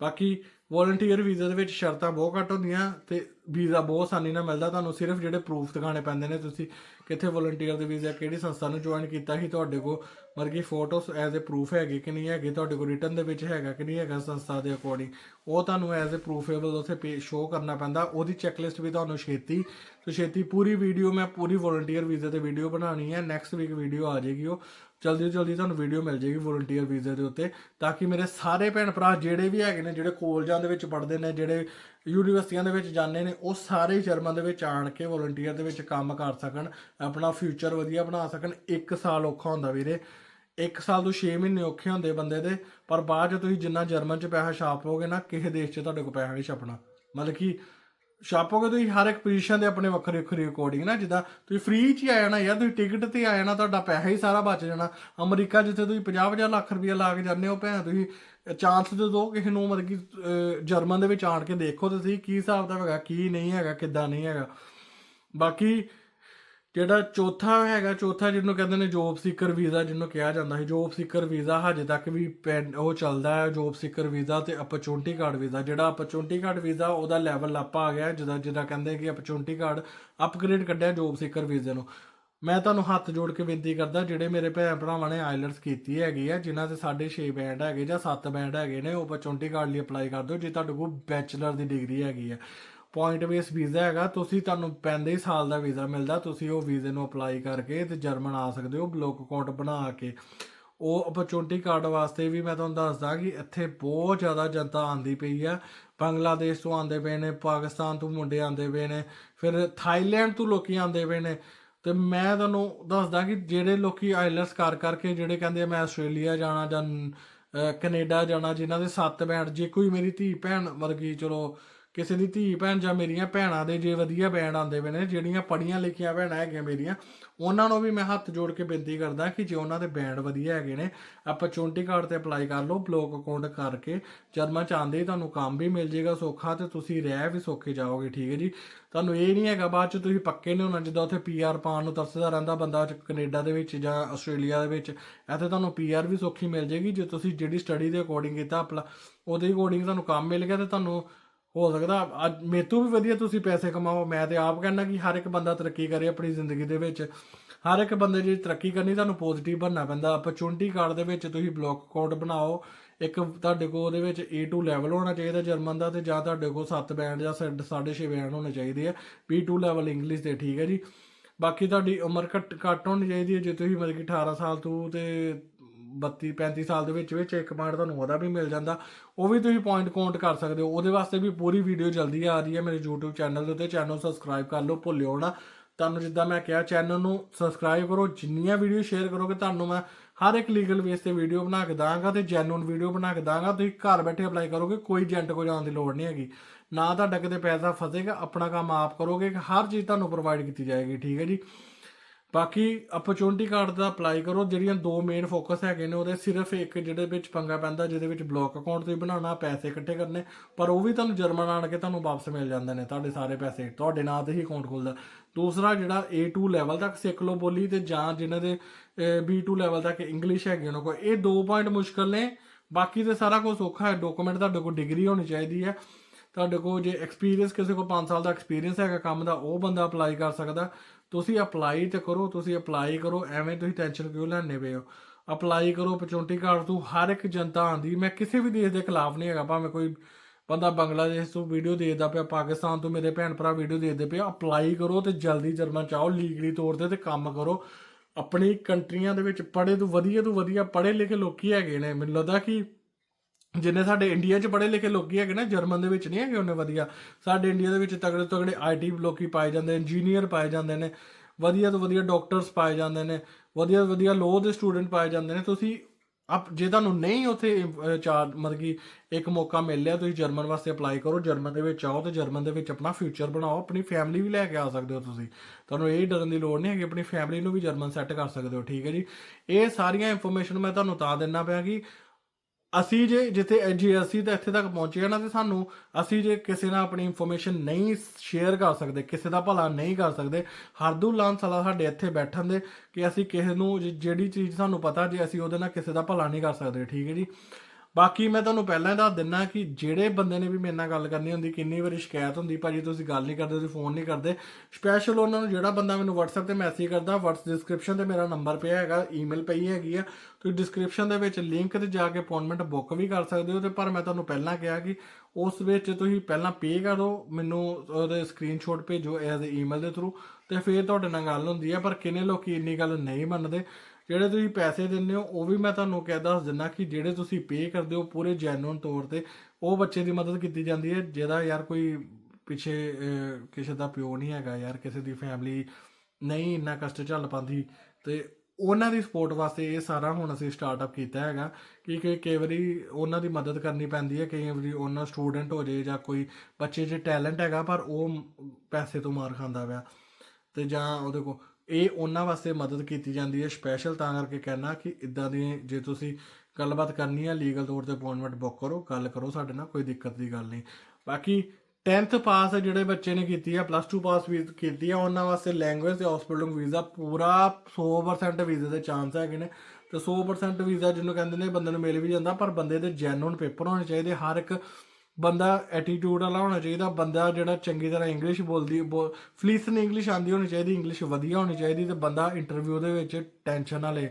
ਬਾਕੀ ਵੋਲੰਟੀਅਰ ਵੀਜ਼ਾ ਦੇ ਵਿੱਚ ਸ਼ਰਤਾਂ ਬਹੁਤ ਘੱਟ ਹੁੰਦੀਆਂ ਤੇ ਵੀਜ਼ਾ ਬਹੁਤ ਆਸਾਨੀ ਨਾਲ ਮਿਲਦਾ। ਤੁਹਾਨੂੰ ਸਿਰਫ ਜਿਹੜੇ ਪ੍ਰੂਫ ਦਿਖਾਣੇ ਪੈਂਦੇ ਨੇ, ਤੁਸੀਂ ਕਿੱਥੇ ਵੋਲੰਟੀਅਰ ਦੇ ਵੀਜ਼ਾ ਕਿਹੜੀ ਸੰਸਥਾ ਨੂੰ ਜੁਆਇਨ ਕੀਤਾ ਸੀ ਤੁਹਾਡੇ ਕੋਲ, ਮਤਲਬ ਕਿ ਫੋਟੋਸ ਐਜ਼ ਅ ਪ੍ਰੂਫ ਹੈਗੇ ਕਿ ਨਹੀਂ ਹੈਗੇ, ਤੁਹਾਡੇ ਕੋਲ ਰਿਟਰਨ ਦੇ ਵਿੱਚ ਹੈਗਾ ਕਿ ਨਹੀਂ ਹੈਗਾ ਸੰਸਥਾ ਦੇ ਅਕੋਰਡਿੰਗ ਉਹ ਤੁਹਾਨੂੰ ਐਜ਼ ਅ ਪ੍ਰੂਫੇਬਲ ਉੱਥੇ ਸ਼ੋ ਕਰਨਾ ਪੈਂਦਾ। ਉਹਦੀ ਚੈੱਕਲਿਸਟ ਵੀ ਤੁਹਾਨੂੰ ਛੇਤੀ, ਤੋਂ ਛੇਤੀ ਪੂਰੀ ਵੀਡੀਓ ਮੈਂ ਪੂਰੀ ਵੋਲੰਟੀਅਰ ਵੀਜ਼ੇ ਤੇ ਵੀਡੀਓ ਬਣਾਉਣੀ ਹੈ ਨੈਕਸਟ ਵੀਕ ਵੀਡੀਓ ਆ ਜਾਏਗੀ ਉਹ। ਜਲਦੀ ਤੋਂ ਜਲਦੀ ਤੁਹਾਨੂੰ ਵੀਡੀਓ ਮਿਲ ਜਾਏਗੀ ਵੋਲੰਟੀਅਰ ਵੀਜ਼ੇ ਦੇ ਉੱਤੇ, ਤਾਂ ਕਿ ਮੇਰੇ ਸਾਰੇ ਭੈਣ ਭਰਾ ਜਿਹੜੇ ਵੀ ਹੈਗੇ ਨੇ, ਜਿਹੜੇ ਕੋਲਜਾਂ ਦੇ ਵਿੱਚ ਪੜ੍ਹਦੇ ਨੇ, ਜਿਹੜੇ ਯੂਨੀਵਰਸਿਟੀਆਂ ਦੇ ਵਿੱਚ ਜਾਂਦੇ ਨੇ, ਉਹ ਸਾਰੇ ਜਰਮਨ ਦੇ ਵਿੱਚ ਆਣ ਕੇ ਵੋਲੰਟੀਅਰ ਦੇ ਵਿੱਚ ਕੰਮ ਕਰ ਸਕਣ, ਆਪਣਾ ਫਿਊਚਰ ਵਧੀਆ ਬਣਾ ਸਕਣ। ਇੱਕ ਸਾਲ ਔਖਾ ਹੁੰਦਾ ਵੀਰੇ। ਇੱਕ ਸਾਲ ਤੋਂ 6 ਮਹੀਨੇ ਔਖੇ ਹੁੰਦੇ ਬੰਦੇ ਦੇ, ਪਰ ਬਾਅਦ ਚ ਤੁਸੀਂ ਜਿੰਨਾ ਜਰਮਨ ਚ ਪੈਸਾ ਛਾਪੋਗੇ ਨਾ, ਕਿਸੇ ਦੇਸ਼ 'ਚ ਤੁਹਾਡੇ ਕੋਲ ਪੈਸਾ ਨਹੀਂ ਛਪਣਾ। ਮਤਲਬ ਕਿ ਛਾਪੋਗੇ ਤੁਸੀਂ ਹਰ ਇੱਕ ਪੋਜੀਸ਼ਨ ਦੇ ਆਪਣੇ ਵੱਖਰੇ ਵੱਖਰੇ ਅਕੋਰਡਿੰਗ ਨਾ, ਜਿੱਦਾਂ ਤੁਸੀਂ ਫ੍ਰੀ ਚ ਹੀ ਆ ਜਾਣਾ ਯਾਰ, ਤੁਸੀਂ ਟਿਕਟ ਤੇ ਆ ਜਾਣਾ, ਤੁਹਾਡਾ ਪੈਸਾ ਹੀ ਸਾਰਾ ਬਚ ਜਾਣਾ। ਅਮਰੀਕਾ ਜਿੱਥੇ ਤੁਸੀਂ 50-50 ਲੱਖ ਰੁਪਇਆ ਲਾ ਕੇ ਜਾਂਦੇ ਹੋ ਭੈਣ, ਤੁਸੀਂ ਚਾਂਸ ਦੇ ਦਿਓ ਕਿਸੇ ਨੂੰ, ਮਤਲਬ ਕਿ ਜਰਮਨ ਦੇ ਵਿੱਚ ਆਣ ਕੇ ਦੇਖੋ ਤੁਸੀਂ ਕੀ ਹਿਸਾਬ ਦਾ ਹੈਗਾ, ਕੀ ਨਹੀਂ ਹੈਗਾ, ਕਿੱਦਾਂ ਨਹੀਂ ਹੈਗਾ। ਬਾਕੀ ਜਿਹੜਾ ਚੌਥਾ ਹੈਗਾ, ਚੌਥਾ ਜਿਹਨੂੰ ਕਹਿੰਦੇ ਨੇ ਜੋਬ ਸੀਕਰ ਵੀਜ਼ਾ ਜਿਹਨੂੰ ਕਿਹਾ ਜਾਂਦਾ ਹੈ ਜੋਬ ਸੀਕਰ ਵੀਜ਼ਾ ਹਜੇ ਤੱਕ ਵੀ ਪੈਨ- ਉਹ ਚੱਲਦਾ ਹੈ ਜੋਬ ਸੀਕਰ ਵੀਜ਼ਾ ਤੇ ਅਪਰਚੂਨਿਟੀ ਕਾਰਡ ਵੀਜ਼ਾ ਜਿਹੜਾ ਅਪਰਚੂਨਿਟੀ ਕਾਰਡ ਵੀਜ਼ਾ ਉਹਦਾ ਲੈਵਲ ਅਪ ਆ ਗਿਆ ਜਿਹਦਾ ਜਿਹਦਾ ਕਹਿੰਦੇ ਕਿ ਅਪਰਚੂਨਿਟੀ ਕਾਰਡ ਅਪਗ੍ਰੇਡ ਕੱਢਿਆ ਜੋਬ ਸੀਕਰ ਵੀਜ਼ੇ ਨੂੰ। ਮੈਂ ਤੁਹਾਨੂੰ ਹੱਥ ਜੋੜ ਕੇ ਬੇਨਤੀ ਕਰਦਾ, ਜਿਹੜੇ ਮੇਰੇ ਭੈਣ ਭਰਾਵਾਂ ਨੇ ਆਈਲਟਸ ਕੀਤੀ ਹੈਗੀ ਆ ਜਿਨ੍ਹਾਂ ਦੇ 6.5 ਬੈਂਡ ਹੈਗੇ ਜਾਂ 7 ਬੈਂਡ ਹੈਗੇ ਨੇ, ਉਹ ਅਪਰਚੂਨਿਟੀ ਕਾਰਡ ਲਈ ਅਪਲਾਈ ਕਰ ਦਿਓ, ਜੇ ਤੁਹਾਡੇ ਕੋਲ ਬੈਚਲਰ ਦੀ ਡਿਗਰੀ ਹੈਗੀ ਆ ਪੁਆਇੰਟ ਬੇਸ ਵੀਜ਼ਾ ਹੈਗਾ ਤੁਸੀਂ ਤੁਹਾਨੂੰ ਪੈਂਦੇ ਹੀ ਸਾਲ ਦਾ ਵੀਜ਼ਾ ਮਿਲਦਾ ਤੁਸੀਂ ਉਹ ਵੀਜ਼ੇ ਨੂੰ ਅਪਲਾਈ ਕਰਕੇ ਤੇ ਜਰਮਨ ਆ ਸਕਦੇ ਹੋ ਬਲੌਕ ਅਕਾਊਂਟ ਬਣਾ ਕੇ। ਉਹ ਓਪਰਚੁਨਿਟੀ ਕਾਰਡ ਵਾਸਤੇ ਵੀ ਮੈਂ ਤੁਹਾਨੂੰ ਦੱਸਦਾ ਕਿ ਇੱਥੇ ਬਹੁਤ ਜ਼ਿਆਦਾ ਜਨਤਾ ਆਂਦੀ ਪਈ ਆ। ਬੰਗਲਾਦੇਸ਼ ਤੋਂ ਆਂਦੇ ਪਏ ਨੇ ਪਾਕਿਸਤਾਨ ਤੋਂ ਮੁੰਡੇ ਆਂਦੇ ਪਏ ਨੇ ਫਿਰ ਥਾਈਲੈਂਡ ਤੋਂ ਲੋਕੀ ਆਂਦੇ ਪਏ ਨੇ। ਤੇ ਮੈਂ ਤੁਹਾਨੂੰ ਦੱਸਦਾ ਕਿ ਜਿਹੜੇ ਲੋਕੀ ਆਈਲੈਟਸ ਕਰ ਕਰਕੇ ਜਿਹੜੇ ਕਹਿੰਦੇ ਆ ਮੈਂ ਆਸਟ੍ਰੇਲੀਆ ਜਾਣਾ ਜਾਂ ਅਹ, ਕੈਨੇਡਾ ਜਾਣਾ ਜਿਨ੍ਹਾਂ ਦੇ ਸੱਤ ਬੈਂਡ ਜੇ ਕੋਈ ਮੇਰੀ ਧੀ ਭੈਣ ਵਰਗੀ ਚਲੋ ਕਿਸੇ ਦੀ ਧੀ ਭੈਣ ਜਾਂ ਮੇਰੀਆਂ ਭੈਣਾਂ ਦੇ ਜੇ ਵਧੀਆ ਬੈਂਡ ਆਉਂਦੇ ਪਏ ਨੇ, ਜਿਹੜੀਆਂ ਪੜੀਆਂ ਲਿਖੀਆਂ ਭੈਣਾਂ ਹੈਗੀਆਂ ਮੇਰੀਆਂ, ਉਹਨਾਂ ਨੂੰ ਵੀ ਮੈਂ ਹੱਥ ਜੋੜ ਕੇ ਬੇਨਤੀ ਕਰਦਾ ਕਿ ਜੇ ਉਹਨਾਂ ਦੇ ਬੈਂਡ ਵਧੀਆ ਹੈਗੇ ਨੇ ਆਪਰਚੂਨਿਟੀ ਕਾਰਡ ਤੇ ਅਪਲਾਈ ਕਰ ਲਓ ਬਲੌਕ ਅਕਾਊਂਟ ਕਰਕੇ ਜਰਮਨ ਚ ਆਂਦੇ ਤੁਹਾਨੂੰ ਕੰਮ ਵੀ ਮਿਲ ਜਾਏਗਾ ਸੌਖਾ ਤੇ ਤੁਸੀਂ ਰਹਿ ਵੀ ਸੌਖੇ ਜਾਓਗੇ, ਠੀਕ ਹੈ ਜੀ? ਤੁਹਾਨੂੰ ਇਹ ਨਹੀਂ ਹੈਗਾ ਬਾਅਦ ਚ ਤੁਸੀਂ ਪੱਕੇ ਨਹੀਂ ਹੋਣਾ, ਜਿੱਦਾਂ ਉੱਥੇ ਪੀਆਰ ਪਾਉਣ ਨੂੰ ਤਰਸਦਾ ਰਹਿੰਦਾ ਬੰਦਾ ਚ, ਕੈਨੇਡਾ ਦੇ ਵਿੱਚ ਜਾਂ ਆਸਟ੍ਰੇਲੀਆ ਦੇ ਵਿੱਚ, ਇੱਥੇ ਤੁਹਾਨੂੰ ਪੀਆਰ ਵੀ ਸੌਖੀ ਮਿਲ ਜਾਏਗੀ, ਜੇ ਤੁਸੀਂ ਜਿਹੜੀ ਸਟੱਡੀ ਦੇ ਅਕੋਰਡਿੰਗ ਕੀਤਾ, ਆਪਣਾ, ਉਹਦੇ ਅਕੋਰਡਿੰਗ ਤੁਹਾਨੂੰ ਕੰਮ ਮਿਲ ਗਿਆ ਤੇ ਤੁਹਾਨੂੰ ਹੋ ਸਕਦਾ, ਅੱਜ ਮੇਰੇ ਤੋਂ ਵੀ ਵਧੀਆ ਤੁਸੀਂ ਪੈਸੇ ਕਮਾਓ, ਮੈਂ ਤੇ ਆਪ ਕਹਿੰਦਾ ਕਿ ਹਰ ਇੱਕ ਬੰਦਾ ਤਰੱਕੀ ਕਰੇ ਆਪਣੀ ਜ਼ਿੰਦਗੀ ਦੇ ਵਿੱਚ। ਹਰ ਇੱਕ ਬੰਦੇ ਦੀ ਤਰੱਕੀ ਕਰਨੀ ਤੁਹਾਨੂੰ ਪੋਜ਼ਿਟਿਵ ਬਣਨਾ ਪੈਂਦਾ। ਓਪਰਚੁਨਿਟੀ ਕਾਰਡ ਦੇ ਵਿੱਚ ਤੁਸੀਂ ਬਲੌਕ ਅਕਾਊਂਟ ਬਣਾਓ। ਇੱਕ ਤੁਹਾਡੇ ਕੋਲ ਉਹਦੇ ਵਿੱਚ A2 ਲੈਵਲ ਹੋਣਾ ਚਾਹੀਦਾ ਜਰਮਨ ਦਾ ਤੇ ਜਾਂ ਤੁਹਾਡੇ ਕੋਲ 7 ਬੈਂਡ ਜਾਂ 6.5 ਬੈਂਡ ਹੋਣੇ ਚਾਹੀਦੇ ਆ। B2 ਲੈਵਲ ਇੰਗਲਿਸ਼ ਦੇ, ਠੀਕ ਹੈ ਜੀ। ਬਾਕੀ ਤੁਹਾਡੀ ਉਮਰ ਘੱਟ ਘੱਟ ਹੋਣੀ ਚਾਹੀਦੀ ਹੈ। ਜੇ ਤੁਸੀਂ ਮਤਲਬ ਕਿ 18 ਸਾਲ ਤੋਂ ਤੇ 32 35 ਸਾਲ ਦੇ ਵਿੱਚ ਵਿੱਚ ਇੱਕ ਪੁਆਇੰਟ ਤੁਹਾਨੂੰ ਉਹਦਾ ਵੀ ਮਿਲ ਜਾਂਦਾ। ਉਹ ਵੀ ਤੁਸੀਂ ਪੁਆਇੰਟ ਕਾਊਂਟ ਕਰ ਸਕਦੇ ਹੋ। ਉਹਦੇ ਵਾਸਤੇ ਵੀ ਪੂਰੀ ਵੀਡੀਓ ਜਲਦੀ ਆ ਰਹੀ ਹੈ ਮੇਰੇ YouTube ਚੈਨਲ ਦੇ ਉੱਤੇ। ਚੈਨਲ ਸਬਸਕ੍ਰਾਈਬ ਕਰ ਲਓ, ਭੁੱਲਿਓ ਨਾ। ਤੁਹਾਨੂੰ ਜਿੱਦਾਂ ਮੈਂ ਕਿਹਾ ਚੈਨਲ ਨੂੰ ਸਬਸਕ੍ਰਾਈਬ ਕਰੋ। ਜਿੰਨੀਆਂ ਵੀਡੀਓ ਸ਼ੇਅਰ ਕਰੋਗੇ, ਤੁਹਾਨੂੰ ਮੈਂ ਹਰ ਇੱਕ ਲੀਗਲ ਵੇਸ ਤੇ ਵੀਡੀਓ ਬਣਾ ਕੇ ਦਾਂਗਾ ਤੇ ਜੈਨੂਨ ਵੀਡੀਓ ਬਣਾ ਕੇ ਦਾਂਗਾ। ਤੁਸੀਂ ਘਰ ਬੈਠੇ ਅਪਲਾਈ ਕਰੋਗੇ, ਕੋਈ ਏਜੰਟ ਕੋ ਜਾਣ ਦੀ ਲੋੜ ਨਹੀਂ ਹੈਗੀ। ਨਾ ਤੁਹਾਡਾ ਕਿਤੇ ਪੈਸਾ ਫਸੇਗਾ, ਆਪਣਾ ਕੰਮ ਆਪ ਕਰੋਗੇ। ਹਰ ਚੀਜ਼ ਤੁਹਾਨੂੰ ਪ੍ਰੋਵਾਈਡ ਕੀਤੀ ਜਾਏਗੀ, ਠੀਕ ਹੈ ਜੀ? ਬਾਕੀ ਅਪਰਚੂਨਿਟੀ ਕਾਰਡ ਦਾ ਅਪਲਾਈ ਕਰੋ ਜਿਹੜੀਆਂ ਦੋ ਮੇਨ ਫੋਕਸ ਹੈਗੇ ਨੇ ਉਹਦੇ ਸਿਰਫ ਇੱਕ ਜਿਹੜੇ ਵਿੱਚ ਪੰਗਾ ਪੈਂਦਾ ਜਿਹਦੇ ਵਿੱਚ ਬਲੌਕ ਅਕਾਊਂਟ 'ਤੇ ਬਣਾਉਣਾ ਪੈਸੇ ਇਕੱਠੇ ਕਰਨੇ ਪਰ ਉਹ ਵੀ ਤੁਹਾਨੂੰ ਜਰਮਨ ਆਣ ਕੇ ਤੁਹਾਨੂੰ ਵਾਪਸ ਮਿਲ ਜਾਂਦੇ ਨੇ ਤੁਹਾਡੇ ਸਾਰੇ ਪੈਸੇ ਤੁਹਾਡੇ ਨਾਂ ਤੇ ਹੀ ਅਕਾਊਂਟ ਖੁੱਲਦਾ। ਦੂਸਰਾ ਜਿਹੜਾ A2 ਲੈਵਲ ਤੱਕ ਸਿੱਖ ਲਓ ਬੋਲੀ ਤੇ ਜਾਂ ਜਿਨ੍ਹਾਂ ਦੇ ਅਹ, B2 ਲੈਵਲ ਤੱਕ ਇੰਗਲਿਸ਼ ਹੈਗੀ ਉਹਨਾਂ ਕੋਲ ਇਹ ਦੋ ਪੁਆਇੰਟ ਮੁਸ਼ਕਲ ਨੇ। ਬਾਕੀ ਤੇ ਸਾਰਾ ਕੁਝ ਸੌਖਾ ਹੈ ਡਾਕੂਮੈਂਟ ਤੁਹਾਡੇ ਕੋਲ ਡਿਗਰੀ ਹੋਣੀ ਚਾਹੀਦੀ ਹੈ। ਤੁਹਾਡੇ ਕੋਲ ਜੇ ਐਕਸਪੀਰੀਅੰਸ ਕਿਸੇ ਕੋਲ 5 ਸਾਲ ਦਾ ਐਕਸਪੀਰੀਅੰਸ ਹੈਗਾ ਕੰਮ ਦਾ ਉਹ ਬੰਦਾ ਅਪਲਾਈ ਕਰ ਸਕਦਾ। ਤੁਸੀਂ ਅਪਲਾਈ ਤੇ ਕਰੋ, ਤੁਸੀਂ ਅਪਲਾਈ ਕਰੋ, ਐਵੇਂ ਤੁਸੀਂ ਟੈਨਸ਼ਨ ਕਿਉਂ ਲੈਣੇ ਪਏ ਹੋ? ਅਪਲਾਈ ਕਰੋ opportunity ਕਾਰਡ ਤੋਂ, ਹਰ ਇੱਕ ਜਨਤਾ ਆਂਦੀ ਮੈਂ ਕਿਸੇ ਵੀ ਦੇਸ਼ ਦੇ ਖਿਲਾਫ ਨਹੀਂ ਹੈਗਾ, ਭਾਵੇਂ ਕੋਈ ਬੰਦਾ ਬੰਗਲਾਦੇਸ਼ ਤੋਂ ਵੀਡੀਓ ਦੇਖਦਾ ਪਿਆ ਪਾਕਿਸਤਾਨ ਤੋਂ ਮੇਰੇ ਭੈਣ ਭਰਾ ਵੀਡੀਓ ਦੇਖਦੇ ਪਿਆ ਅਪਲਾਈ ਕਰੋ ਤੇ ਜਲਦੀ ਜਰਮਨ ਚਾਹੋ ਲੀਗਲੀ ਤੌਰ ਤੇ ਤੇ ਕੰਮ ਕਰੋ। ਆਪਣੀ ਕੰਟਰੀਆਂ ਦੇ ਵਿੱਚ ਪੜ੍ਹੇ ਤੋਂ ਵਧੀਆ ਤੋਂ ਵਧੀਆ ਪੜ੍ਹੇ ਲਿਖੇ ਲੋਕੀ ਹੈਗੇ ਨੇ, ਮੈਨੂੰ ਲੱਗਦਾ ਕਿ ਜਿੰਨੇ ਸਾਡੇ ਇੰਡੀਆ 'ਚ ਪੜ੍ਹੇ ਲਿਖੇ ਲੋਕੀ ਹੈਗੇ ਨਾ ਜਰਮਨ ਦੇ ਵਿੱਚ ਨਹੀਂ ਹੈਗੇ ਉਹਨੇ ਵਧੀਆ। ਸਾਡੇ ਇੰਡੀਆ ਦੇ ਵਿੱਚ ਤਗੜੇ ਤਗੜੇ ਆਈਟੀ ਲੋਕੀ ਪਾਏ ਜਾਂਦੇ ਨੇ ਇੰਜੀਨੀਅਰ ਪਾਏ ਜਾਂਦੇ ਨੇ, ਵਧੀਆ ਤੋਂ ਵਧੀਆ ਡਾਕਟਰਸ ਪਾਏ ਜਾਂਦੇ ਨੇ, ਵਧੀਆ ਤੋਂ ਵਧੀਆ ਲੋਅ ਦੇ ਸਟੂਡੈਂਟ ਪਾਏ ਜਾਂਦੇ ਨੇ। ਤੁਸੀਂ ਆਪ, ਜੇ ਤੁਹਾਨੂੰ ਨਹੀਂ ਉੱਥੇ ਚਾਰ, ਮਤਲਬ ਕਿ ਇੱਕ ਮੌਕਾ ਮਿਲ ਲਿਆ, ਤੁਸੀਂ ਜਰਮਨ ਵਾਸਤੇ ਅਪਲਾਈ ਕਰੋ ਜਰਮਨ ਦੇ ਵਿੱਚ ਆਓ ਤੇ ਜਰਮਨ ਦੇ ਵਿੱਚ ਆਪਣਾ ਫਿਊਚਰ ਬਣਾਓ, ਆਪਣੀ ਫੈਮਿਲੀ ਵੀ ਲੈ ਕੇ ਆ ਸਕਦੇ ਹੋ ਤੁਸੀਂ। ਤੁਹਾਨੂੰ ਇਹ ਡਰਨ ਦੀ ਲੋੜ ਨਹੀਂ ਹੈਗੀ, ਆਪਣੀ ਫੈਮਿਲੀ ਨੂੰ ਵੀ ਜਰਮਨ ਸੈੱਟ ਕਰ ਸਕਦੇ ਹੋ, ਠੀਕ ਹੈ ਜੀ? ਇਹ ਸਾਰੀਆਂ ਇਨਫੋਰਮੇਸ਼ਨ ਮੈਂ ਤੁਹਾਨੂੰ ਤਾਂ ਦਿੰਨਾ ਪਿਆ ਕਿ ਅਸੀਂ ਜੇ ਜਿੱਥੇ ਜੇ ਅਸੀਂ ਤਾਂ ਇੱਥੇ ਤੱਕ ਪਹੁੰਚੇ ਆ ਨਾ ਤੇ ਸਾਨੂੰ ਅਸੀਂ ਜੇ ਕਿਸੇ ਨਾਲ ਆਪਣੀ ਇਨਫੋਰਮੇਸ਼ਨ ਨਹੀਂ ਸ਼ੇਅਰ ਕਰ ਸਕਦੇ, ਕਿਸੇ ਦਾ ਭਲਾ ਨਹੀਂ ਕਰ ਸਕਦੇ ਹਰਦੂ ਲਾਨ ਸਾਲਾ ਸਾਡੇ ਇੱਥੇ ਬੈਠਣ ਦੇ ਕਿ ਅਸੀਂ ਕਿਸੇ ਨੂੰ ਜ- ਜਿਹੜੀ ਚੀਜ਼ ਸਾਨੂੰ ਪਤਾ ਜੇ ਅਸੀਂ ਉਹਦੇ ਨਾਲ ਕਿਸੇ ਦਾ ਭਲਾ ਨਹੀਂ ਕਰ ਸਕਦੇ, ਠੀਕ ਹੈ ਜੀ? ਬਾਕੀ ਮੈਂ ਤੁਹਾਨੂੰ ਪਹਿਲਾਂ ਹੀ ਦੱਸ ਦਿੰਨਾ ਕਿ ਜਿਹੜੇ ਬੰਦੇ ਨੇ ਵੀ ਮੇਰੇ ਨਾਲ ਗੱਲ ਕਰਨੀ ਹੁੰਦੀ, ਕਿੰਨੀ ਵਾਰੀ ਸ਼ਿਕਾਇਤ ਹੁੰਦੀ, ਭਾਜੀ ਤੁਸੀਂ ਗੱਲ ਨਹੀਂ ਕਰਦੇ, ਤੁਸੀਂ ਫੋਨ ਨਹੀਂ ਕਰਦੇ ਸਪੈਸ਼ਲ ਉਹਨਾਂ ਨੂੰ ਜਿਹੜਾ ਬੰਦਾ ਮੈਨੂੰ WhatsApp ਤੇ ਮੈਸੇਜ ਕਰਦਾ, WhatsApp ਡਿਸਕ੍ਰਿਪਸ਼ਨ ਤੇ ਮੇਰਾ ਨੰਬਰ ਪਿਆ ਹੈਗਾ ਈਮੇਲ ਪਈ ਹੈਗੀ ਆ, ਤੁਸੀਂ ਡਿਸਕ੍ਰਿਪਸ਼ਨ ਦੇ ਵਿੱਚ ਲਿੰਕ ਤੇ ਜਾ ਕੇ ਅਪਾਇੰਟਮੈਂਟ ਬੁੱਕ ਵੀ ਕਰ ਸਕਦੇ ਹੋ ਤੇ ਪਰ ਮੈਂ ਤੁਹਾਨੂੰ ਪਹਿਲਾਂ ਕਿਹਾ ਕਿ ਉਸ ਵਿੱਚ ਤੁਸੀਂ ਪਹਿਲਾਂ ਪੇ ਕਰੋ ਮੈਨੂੰ ਉਹਦੇ ਸਕਰੀਨਸ਼ਾਟ ਭੇਜੋ ਐਜ਼ ਈਮੇਲ ਦੇ ਥਰੂ ਤੇ ਫਿਰ ਤੁਹਾਡੇ ਨਾਲ ਗੱਲ ਹੁੰਦੀ ਹੈ ਪਰ ਕਿੰਨੇ ਲੋਕੀ ਇੰਨੀ ਗੱਲ ਨਹੀਂ ਮੰਨਦੇ। ਜਿਹੜੇ ਤੁਸੀਂ ਪੈਸੇ ਦਿੰਦੇ ਹੋ, ਉਹ ਵੀ ਮੈਂ ਤੁਹਾਨੂੰ ਕਹਿ ਦੱਸ ਦਿੰਦਾ ਕਿ ਜਿਹੜੇ ਤੁਸੀਂ ਪੇ ਕਰਦੇ ਹੋ ਪੂਰੇ ਜੈਨੂਨ ਤੌਰ ਤੇ, ਉਹ ਬੱਚੇ ਦੀ ਮਦਦ ਕੀਤੀ ਜਾਂਦੀ ਹੈ। ਜਿਹਦਾ ਯਾਰ ਕੋਈ ਪਿੱਛੇ ਕਿਸੇ ਦਾ ਪਿਓ ਨਹੀਂ ਹੈਗਾ ਯਾਰ, ਕਿਸੇ ਦੀ ਫੈਮਿਲੀ ਨਹੀਂ ਇੰਨਾ ਕਸ਼ਟ ਝੱਲ ਪਾਉਂਦੀ, ਤੇ ਉਹਨਾਂ ਦੀ ਸਪੋਰਟ ਵਾਸਤੇ ਇਹ ਸਾਰਾ ਹੁਣ ਅਸੀਂ ਸਟਾਰਟਅਪ ਕੀਤਾ ਹੈਗਾ ਕਿ ਕਿ ਕਈ ਵਾਰੀ ਉਹਨਾਂ ਦੀ ਮਦਦ ਕਰਨੀ ਪੈਂਦੀ ਹੈ, ਕਈ ਵਾਰੀ ਉਹਨਾਂ ਸਟੂਡੈਂਟ ਹੋ ਜੇ ਜਾਂ ਕੋਈ ਬੱਚੇ 'ਚ ਟੈਲੈਂਟ ਹੈਗਾ, ਪਰ ਉਹ ਪੈਸੇ ਤੋਂ ਮਾਰ ਖਾਂਦਾ ਪਿਆ। ਤੇ ਜਾਂ ਉਹਦੇ ਕੋ ਇਹ ਉਹਨਾਂ ਵਾਸਤੇ ਮਦਦ ਕੀਤੀ ਜਾਂਦੀ ਹੈ। ਸਪੈਸ਼ਲ ਤਾਂ ਕਰਕੇ ਕਹਿਣਾ ਕਿ ਇਦਾਂ ਦੀ ਜੇ ਤੁਸੀਂ ਗੱਲਬਾਤ ਕਰਨੀ ਹੈ ਲੀਗਲ ਤੌਰ ਤੇ ਅਪਾਇੰਟਮੈਂਟ ਬੁੱਕ ਕਰੋ, ਗੱਲ ਕਰੋ, ਸਾਡੇ ਨਾਲ ਕੋਈ ਦਿੱਕਤ ਦੀ ਗੱਲ ਨਹੀਂ। ਬਾਕੀ 10th ਪਾਸ ਜਿਹੜੇ ਬੱਚੇ ਨੇ ਕੀਤੀ ਆ ਪਲੱਸ 2 ਪਾਸ ਵੀ ਕੀਤੀ ਆ, ਉਹਨਾਂ ਵਾਸਤੇ ਲੈਂਗੁਏਜ ਤੇ ਹਸਪੀਟਲ ਵੀਜ਼ਾ ਪੂਰਾ 100% ਵੀਜ਼ੇ ਦੇ ਚਾਂਸ ਹੈਗੇ ਨੇ। ਤੇ 100% ਵੀਜ਼ਾ ਜਿਹਨੂੰ ਕਹਿੰਦੇ ਨੇ, ਬੰਦੇ ਨੂੰ ਮਿਲ ਵੀ ਜਾਂਦਾ, ਪਰ ਬੰਦੇ ਦੇ ਜੈਨੂਨ ਪੇਪਰ ਹੋਣੇ ਚਾਹੀਦੇ। ਹਰ ਇੱਕ ਬੰਦਾ ਐਟੀਟਿਊਡ ਵਾਲਾ ਹੋਣਾ ਚਾਹੀਦਾ, ਬੰਦਾ ਜਿਹੜਾ ਚੰਗੀ ਤਰ੍ਹਾਂ ਇੰਗਲਿਸ਼ ਬੋਲਦੀ ਫਲੀਸਨ ਇੰਗਲਿਸ਼ ਆਂਦੀ ਹੋਣੀ ਚਾਹੀਦੀ ਇੰਗਲਿਸ਼ ਵਧੀਆ ਹੋਣੀ ਚਾਹੀਦੀ ਤੇ ਬੰਦਾ ਇੰਟਰਵਿਊ ਦੇ ਵਿੱਚ ਟੈਨਸ਼ਨ ਨਾ ਲਏ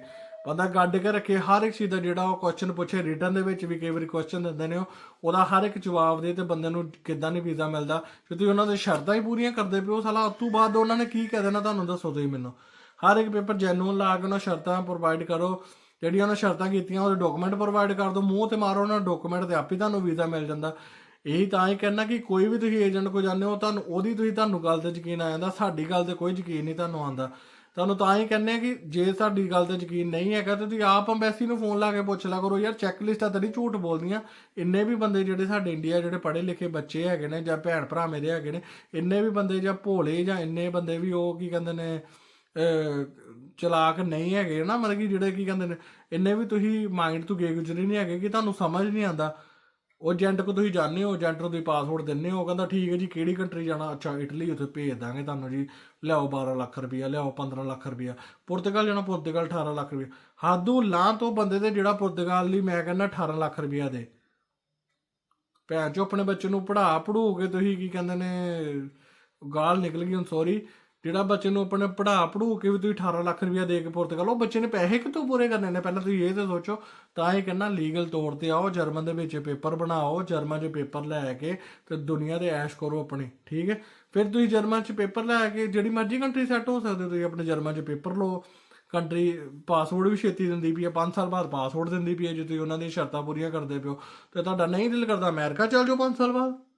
ਬੰਦਾ ਗੱਡ ਕੇ ਰੱਖੇ, ਹਰ ਇੱਕ ਚੀਜ਼ ਦਾ ਜਿਹੜਾ ਉਹ ਕੁਐਸਚਨ ਪੁੱਛੇ ਰਿਟਰਨ ਦੇ ਵਿੱਚ ਵੀ ਕਈ ਵਾਰੀ ਕੁਐਸਚਨ ਦਿੰਦੇ ਨੇ ਉਹਦਾ ਹਰ ਇੱਕ ਜਵਾਬ ਦੇ ਤੇ ਬੰਦੇ ਨੂੰ ਕਿੱਦਾਂ ਨਹੀਂ ਵੀਜ਼ਾ ਮਿਲਦਾ, ਕਿਉਂਕਿ ਉਹਨਾਂ ਦੇ ਸ਼ਰਤਾਂ ਹੀ ਪੂਰੀਆਂ ਕਰਦੇ ਪਿਓ ਸਾਲਾ, ਉਸ ਤੋਂ ਬਾਅਦ ਉਹਨਾਂ ਨੇ ਕੀ ਕਹਿ ਦੇਣਾ ਤੁਹਾਨੂੰ ਦੱਸੋ ਤੁਸੀਂ ਮੈਨੂੰ। ਹਰ ਇੱਕ ਪੇਪਰ ਜੈਨੂਅਲ ਲਾ ਕੇ ਉਹਨਾਂ ਸ਼ਰਤਾਂ ਪ੍ਰੋਵਾਈਡ ਕਰੋ ਜਿਹੜੀਆਂ ਉਹਨਾਂ ਸ਼ਰਤਾਂ ਕੀਤੀਆਂ, ਉਹਦੇ ਡਾਕੂਮੈਂਟ ਪ੍ਰੋਵਾਈਡ ਕਰ ਦਿਓ ਮੂੰਹ ਤੇ ਮਾਰੋ ਉਹਨਾਂ ਡਾਕੂਮੈਂਟ ਤੇ, ਆਪੇ ਤੁਹਾਨੂੰ ਵੀਜ਼ਾ ਮਿਲ ਜਾਂਦਾ। ਇਹੀ ਤਾਂ ਹੀ ਕਹਿਣਾ ਕਿ ਕੋਈ ਵੀ ਤੁਸੀਂ ਏਜੰਟ ਕੋ ਜਾਂਦੇ ਹੋ, ਤੁਹਾਨੂੰ, ਉਹਦੀ ਤੁਸੀਂ ਤੁਹਾਨੂੰ ਗੱਲ ਤੇ ਯਕੀਨ ਆ ਜਾਂਦਾ, ਸਾਡੀ ਗੱਲ ਤੇ ਕੋਈ ਯਕੀਨ ਨਹੀਂ ਤੁਹਾਨੂੰ ਆਉਂਦਾ। ਤੁਹਾਨੂੰ ਤਾਂ ਹੀ ਕਹਿੰਦੇ ਆ ਕਿ ਜੇ ਸਾਡੀ ਗੱਲ ਤੇ ਯਕੀਨ ਨਹੀਂ ਹੈਗਾ ਤੇ ਤੁਸੀਂ ਆਪ ਅੰਬੈਸੀ ਨੂੰ ਫੋਨ ਲਾ ਕੇ ਪੁੱਛ ਲਿਆ ਕਰੋ, ਯਾਰ ਚੈੱਕ ਲਿਸਟਾਂ ਤੇਰੀ ਝੂਠ ਬੋਲਦੀਆਂ। ਇੰਨੇ ਵੀ ਬੰਦੇ ਜਿਹੜੇ ਸਾਡੇ ਇੰਡੀਆ ਜਿਹੜੇ ਪੜ੍ਹੇ ਲਿਖੇ ਬੱਚੇ ਹੈਗੇ ਨੇ ਜਾਂ ਭੈਣ ਭਰਾ ਮੇਰੇ ਹੈਗੇ ਨੇ, ਇੰਨੇ ਵੀ ਬੰਦੇ ਜਾਂ ਭੋਲੇ ਜਾਂ ਇੰਨੇ ਬੰਦੇ ਵੀ ਉਹ ਕੀ ਕਹਿੰਦੇ ਨੇ ਚਲਾਕ ਨਹੀਂ ਹੈਗੇ ਨਾ, ਮਤਲਬ ਕਿ ਜਿਹੜੇ ਕੀ ਕਹਿੰਦੇ ਨੇ, ਇੰਨੇ ਵੀ ਤੁਸੀਂ ਮਾਈਂਡ ਤੋਂ ਗਏ ਗੁਜਰੇ ਨਹੀਂ ਹੈਗੇ ਕਿ ਤੁਹਾਨੂੰ ਸਮਝ ਨਹੀਂ ਆਉਂਦਾ। ਉਹ ਏਜੰਟ ਕੋ ਤੁਸੀਂ ਜਾਣਦੇ ਹੋ ਏਜੰਟ ਨੂੰ ਤੁਸੀਂ ਪਾਸਪੋਰਟ ਦਿੰਦੇ ਹੋ ਕਹਿੰਦਾ ਠੀਕ ਹੈ ਜੀ, ਕਿਹੜੀ ਕੰਟਰੀ ਜਾਣਾ? ਅੱਛਾ ਇਟਲੀ ਉੱਥੇ ਭੇਜ ਦਾਂਗੇ ਤੁਹਾਨੂੰ ਜੀ। ਲਿਆਓ 12 ਲੱਖ ਰੁਪਇਆ ਲਿਆਓ 15 ਲੱਖ ਰੁਪਇਆ ਪੁਰਤਗਾਲ ਜਾਣਾ, ਪੁਰਤਗਾਲ 18 ਲੱਖ ਰੁਪਇਆ ਹਾਦੂ ਲਾਂ ਤੋਂ ਬੰਦੇ ਤੇ ਜਿਹੜਾ ਪੁਰਤਗਾਲ ਲਈ ਮੈਂ ਕਹਿੰਦਾ 18 ਲੱਖ ਰੁਪਇਆ ਦੇ। ਭੈਣ ਚੋ ਆਪਣੇ ਬੱਚੇ ਨੂੰ ਪੜ੍ਹਾ ਪੜੂ ਕੇ ਤੁਸੀਂ ਕੀ ਕਹਿੰਦੇ ਨੇ, ਗਾਲ ਨਿਕਲ ਗਈ, ਹੁਣ ਸੌਰੀ ਜਿਹੜਾ ਬੱਚੇ ਨੂੰ ਆਪਣੇ ਪੜਾ ਪੜੂ ਕੇ ਵੀ ਤੁਸੀਂ 18 ਲੱਖ ਰੁਪਇਆ ਦੇ ਕੇ ਪੁਰਤਗਾਲ ਉਹ ਬੱਚੇ ਨੇ ਪੈਸੇ ਕਿੱਥੋਂ ਪੂਰੇ ਕਰਨੇ ਨੇ? ਪਹਿਲਾਂ ਤੁਸੀਂ ਇਹ ਤਾਂ ਸੋਚੋ, ਤਾਂ ਇਹ ਕਹਿੰਦਾ ਲੀਗਲ ਤੌਰ ਤੇ ਆਓ, ਜਰਮਨ ਦੇ ਵਿੱਚ ਪੇਪਰ ਬਣਾਓ, ਜਰਮਨ 'ਚ ਪੇਪਰ ਲੈ ਕੇ ਤੇ ਦੁਨੀਆ ਦੇ ਐਸ਼ ਕਰੋ ਆਪਣੀ, ਠੀਕ ਹੈ? ਫਿਰ ਤੁਸੀਂ ਜਰਮਨ 'ਚ ਪੇਪਰ ਲੈ ਕੇ, ਜਿਹੜੀ ਮਰਜ਼ੀ ਕੰਟਰੀ ਸੈੱਟ ਹੋ ਸਕਦੇ ਹੋ, ਤੁਸੀਂ ਆਪਣੇ ਜਰਮਨ 'ਚ ਪੇਪਰ ਲਓ। ਕੰਟਰੀ ਪਾਸਪੋਰਟ ਵੀ ਛੇਤੀ ਦਿੰਦੀ ਪਈ ਹੈ 5 ਸਾਲ ਬਾਅਦ ਪਾਸਪੋਰਟ ਦਿੰਦੀ ਪਈ ਹੈ, ਜੇ ਤੁਸੀਂ ਉਹਨਾਂ ਦੀਆਂ ਸ਼ਰਤਾਂ ਪੂਰੀਆਂ ਕਰਦੇ ਪਿਓ, ਤੇ ਤੁਹਾਡਾ ਨਹੀਂ ਦਿਲ ਕਰਦਾ ਅਮਰੀਕਾ ਚੱਲ ਜਾਓ 5 ਸਾਲ ਬਾਅਦ।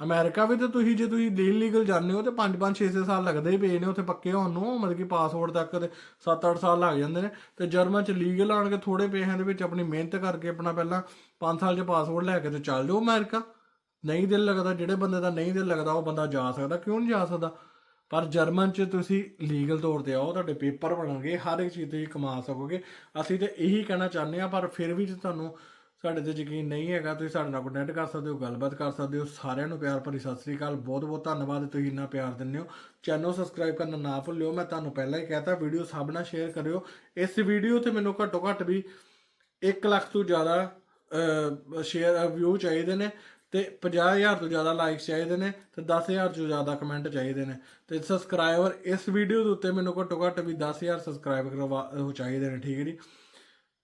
ਅਮਰੀਕਾ ਵੀ ਤੇ ਤੁਸੀਂ ਜੇ ਤੁਸੀਂ ਲੀਗਲ ਜਾਂਦੇ ਹੋ ਤੇ 5 5 6 6 ਸਾਲ ਲੱਗਦੇ ਹੀ ਪਏ ਨੇ ਉੱਥੇ ਪੱਕੇ ਹੋਣ ਨੂੰ, ਮਤਲਬ ਕਿ ਪਾਸਪੋਰਟ ਤੱਕ ਤੇ 7-8 ਸਾਲ ਲੱਗ ਜਾਂਦੇ ਨੇ ਤੇ ਜਰਮਨ ਚ ਲੀਗਲ ਆਣ ਕੇ ਥੋੜੇ ਪੈਸਿਆਂ ਦੇ ਵਿੱਚ ਆਪਣੀ ਮਿਹਨਤ ਕਰਕੇ ਆਪਣਾ ਪਹਿਲਾਂ 5 ਸਾਲ ਚ ਪਾਸਪੋਰਟ ਲੈ ਕੇ ਤੇ ਚੱਲ ਜਾਓ ਅਮਰੀਕਾ। ਨਹੀਂ ਦਿਲ ਲੱਗਦਾ, ਜਿਹੜੇ ਬੰਦੇ ਦਾ ਨਹੀਂ ਦਿਲ ਲੱਗਦਾ ਉਹ ਬੰਦਾ ਜਾ ਸਕਦਾ, ਕਿਉਂ ਨਹੀਂ ਜਾ ਸਕਦਾ? ਪਰ ਜਰਮਨ ਚ ਤੁਸੀਂ ਲੀਗਲ ਤੌਰ ਤੇ ਆਓ, ਤੁਹਾਡੇ ਪੇਪਰ ਬਣਨਗੇ, ਹਰ ਇੱਕ ਚੀਜ਼ ਤੁਸੀਂ ਕਮਾ ਸਕੋਗੇ। ਅਸੀਂ ਤੇ ਇਹੀ ਕਹਿਣਾ ਚਾਹੁੰਦੇ ਆ ਪਰ ਫਿਰ ਵੀ ਜੇ ਤੁਹਾਨੂੰ ਸਾਡੇ ਤੇ ਯਕੀਨ ਨਹੀਂ ਹੈਗਾ, ਤੁਸੀਂ ਸਾਡੇ ਨਾਲ ਕੰਟੈਕਟ ਕਰ ਸਕਦੇ ਹੋ, ਗੱਲਬਾਤ ਕਰ ਸਕਦੇ ਹੋ, ਸਾਰਿਆਂ ਨੂੰ ਪਿਆਰ ਭਰੀ ਸਤਿ ਸ੍ਰੀ ਅਕਾਲ, ਬਹੁਤ ਬਹੁਤ ਧੰਨਵਾਦ, ਤੁਸੀਂ ਇੰਨਾ ਪਿਆਰ ਦਿੰਦੇ ਹੋ। ਚੈਨਲ ਸਬਸਕ੍ਰਾਈਬ ਕਰਨਾ ਨਾ ਭੁੱਲਿਓ, ਮੈਂ ਤੁਹਾਨੂੰ ਪਹਿਲਾਂ ਹੀ ਕਹਿਤਾ ਵੀਡੀਓ ਸਭ ਨਾਲ ਸ਼ੇਅਰ ਕਰਿਓ। ਇਸ ਵੀਡੀਓ ਤੇ ਮੈਨੂੰ ਘੱਟੋ ਘੱਟ ਵੀ 1 ਲੱਖ ਤੋਂ ਜ਼ਿਆਦਾ ਸ਼ੇਅਰ ਵਿਊ ਚਾਹੀਦੇ ਨੇ ਤੇ 50000 ਤੋਂ ਜ਼ਿਆਦਾ ਲਾਈਕਸ ਚਾਹੀਦੇ ਨੇ ਤੇ 10000 ਤੋਂ ਜ਼ਿਆਦਾ ਕਮੈਂਟ ਚਾਹੀਦੇ ਨੇ। ਤੇ ਸਬਸਕ੍ਰਾਈਬਰ ਇਸ ਵੀਡੀਓ ਦੇ ਉੱਤੇ ਮੈਨੂੰ ਘੱਟੋ ਘੱਟ ਵੀ 10000 ਸਬਸਕ੍ਰਾਈਬ ਕਰਵਾ, ਉਹ ਚਾਹੀਦੇ ਨੇ, ਠੀਕ ਹੈ ਜੀ?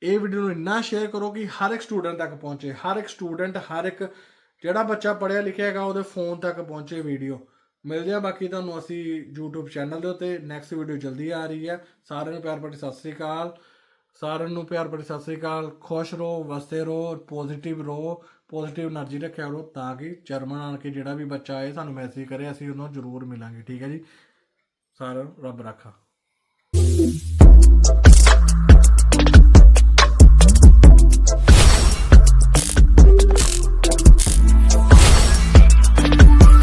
ਇਹ ਵੀਡੀਓ ਨੂੰ ਇੰਨਾ ਸ਼ੇਅਰ ਕਰੋ ਕਿ ਹਰ ਇੱਕ ਸਟੂਡੈਂਟ ਤੱਕ ਪਹੁੰਚੇ, ਹਰ ਇੱਕ ਸਟੂਡੈਂਟ ਹਰ ਇੱਕ ਜਿਹੜਾ ਬੱਚਾ ਪੜਿਆ ਲਿਖਿਆ ਹੈਗਾ, ਉਹਦੇ ਫੋਨ ਤੱਕ ਪਹੁੰਚੇ ਵੀਡੀਓ ਮਿਲਦੇ ਆ ਬਾਕੀ ਤੁਹਾਨੂੰ ਅਸੀਂ YouTube ਚੈਨਲ ਦੇ ਉੱਤੇ। ਨੈਕਸਟ ਵੀਡੀਓ ਜਲਦੀ ਆ ਰਹੀ ਹੈ। ਸਾਰਿਆਂ ਨੂੰ ਪਿਆਰ ਭਰੀ ਸਤਿ ਸ੍ਰੀ ਅਕਾਲ। ਸਾਰਿਆਂ ਨੂੰ ਪਿਆਰ ਭਰੀ ਸਤਿ ਸ੍ਰੀ ਅਕਾਲ। ਖੁਸ਼ ਰਹੋ ਵਸਤੇ ਰਹੋ ਪੋਜ਼ਿਟਿਵ ਰਹੋ ਪੋਜ਼ਿਟਿਵ એનર્ਜੀ ਰੱਖਿਆ ਕਰੋ ਤਾਂ ਕਿ ਜਰਮਨ ਆਣ ਕੇ ਜਿਹੜਾ ਵੀ ਬੱਚਾ ਆਏ, ਸਾਨੂੰ ਮੈਸੇਜ ਕਰੇ, ਅਸੀਂ ਉਹਨਾਂ ਨੂੰ ਜ਼ਰੂਰ ਮਿਲਾਂਗੇ। ਠੀਕ ਹੈ ਜੀ? ਸਾਰਿਆਂ ਨੂੰ ਰੱਬ ਰੱਖਾ।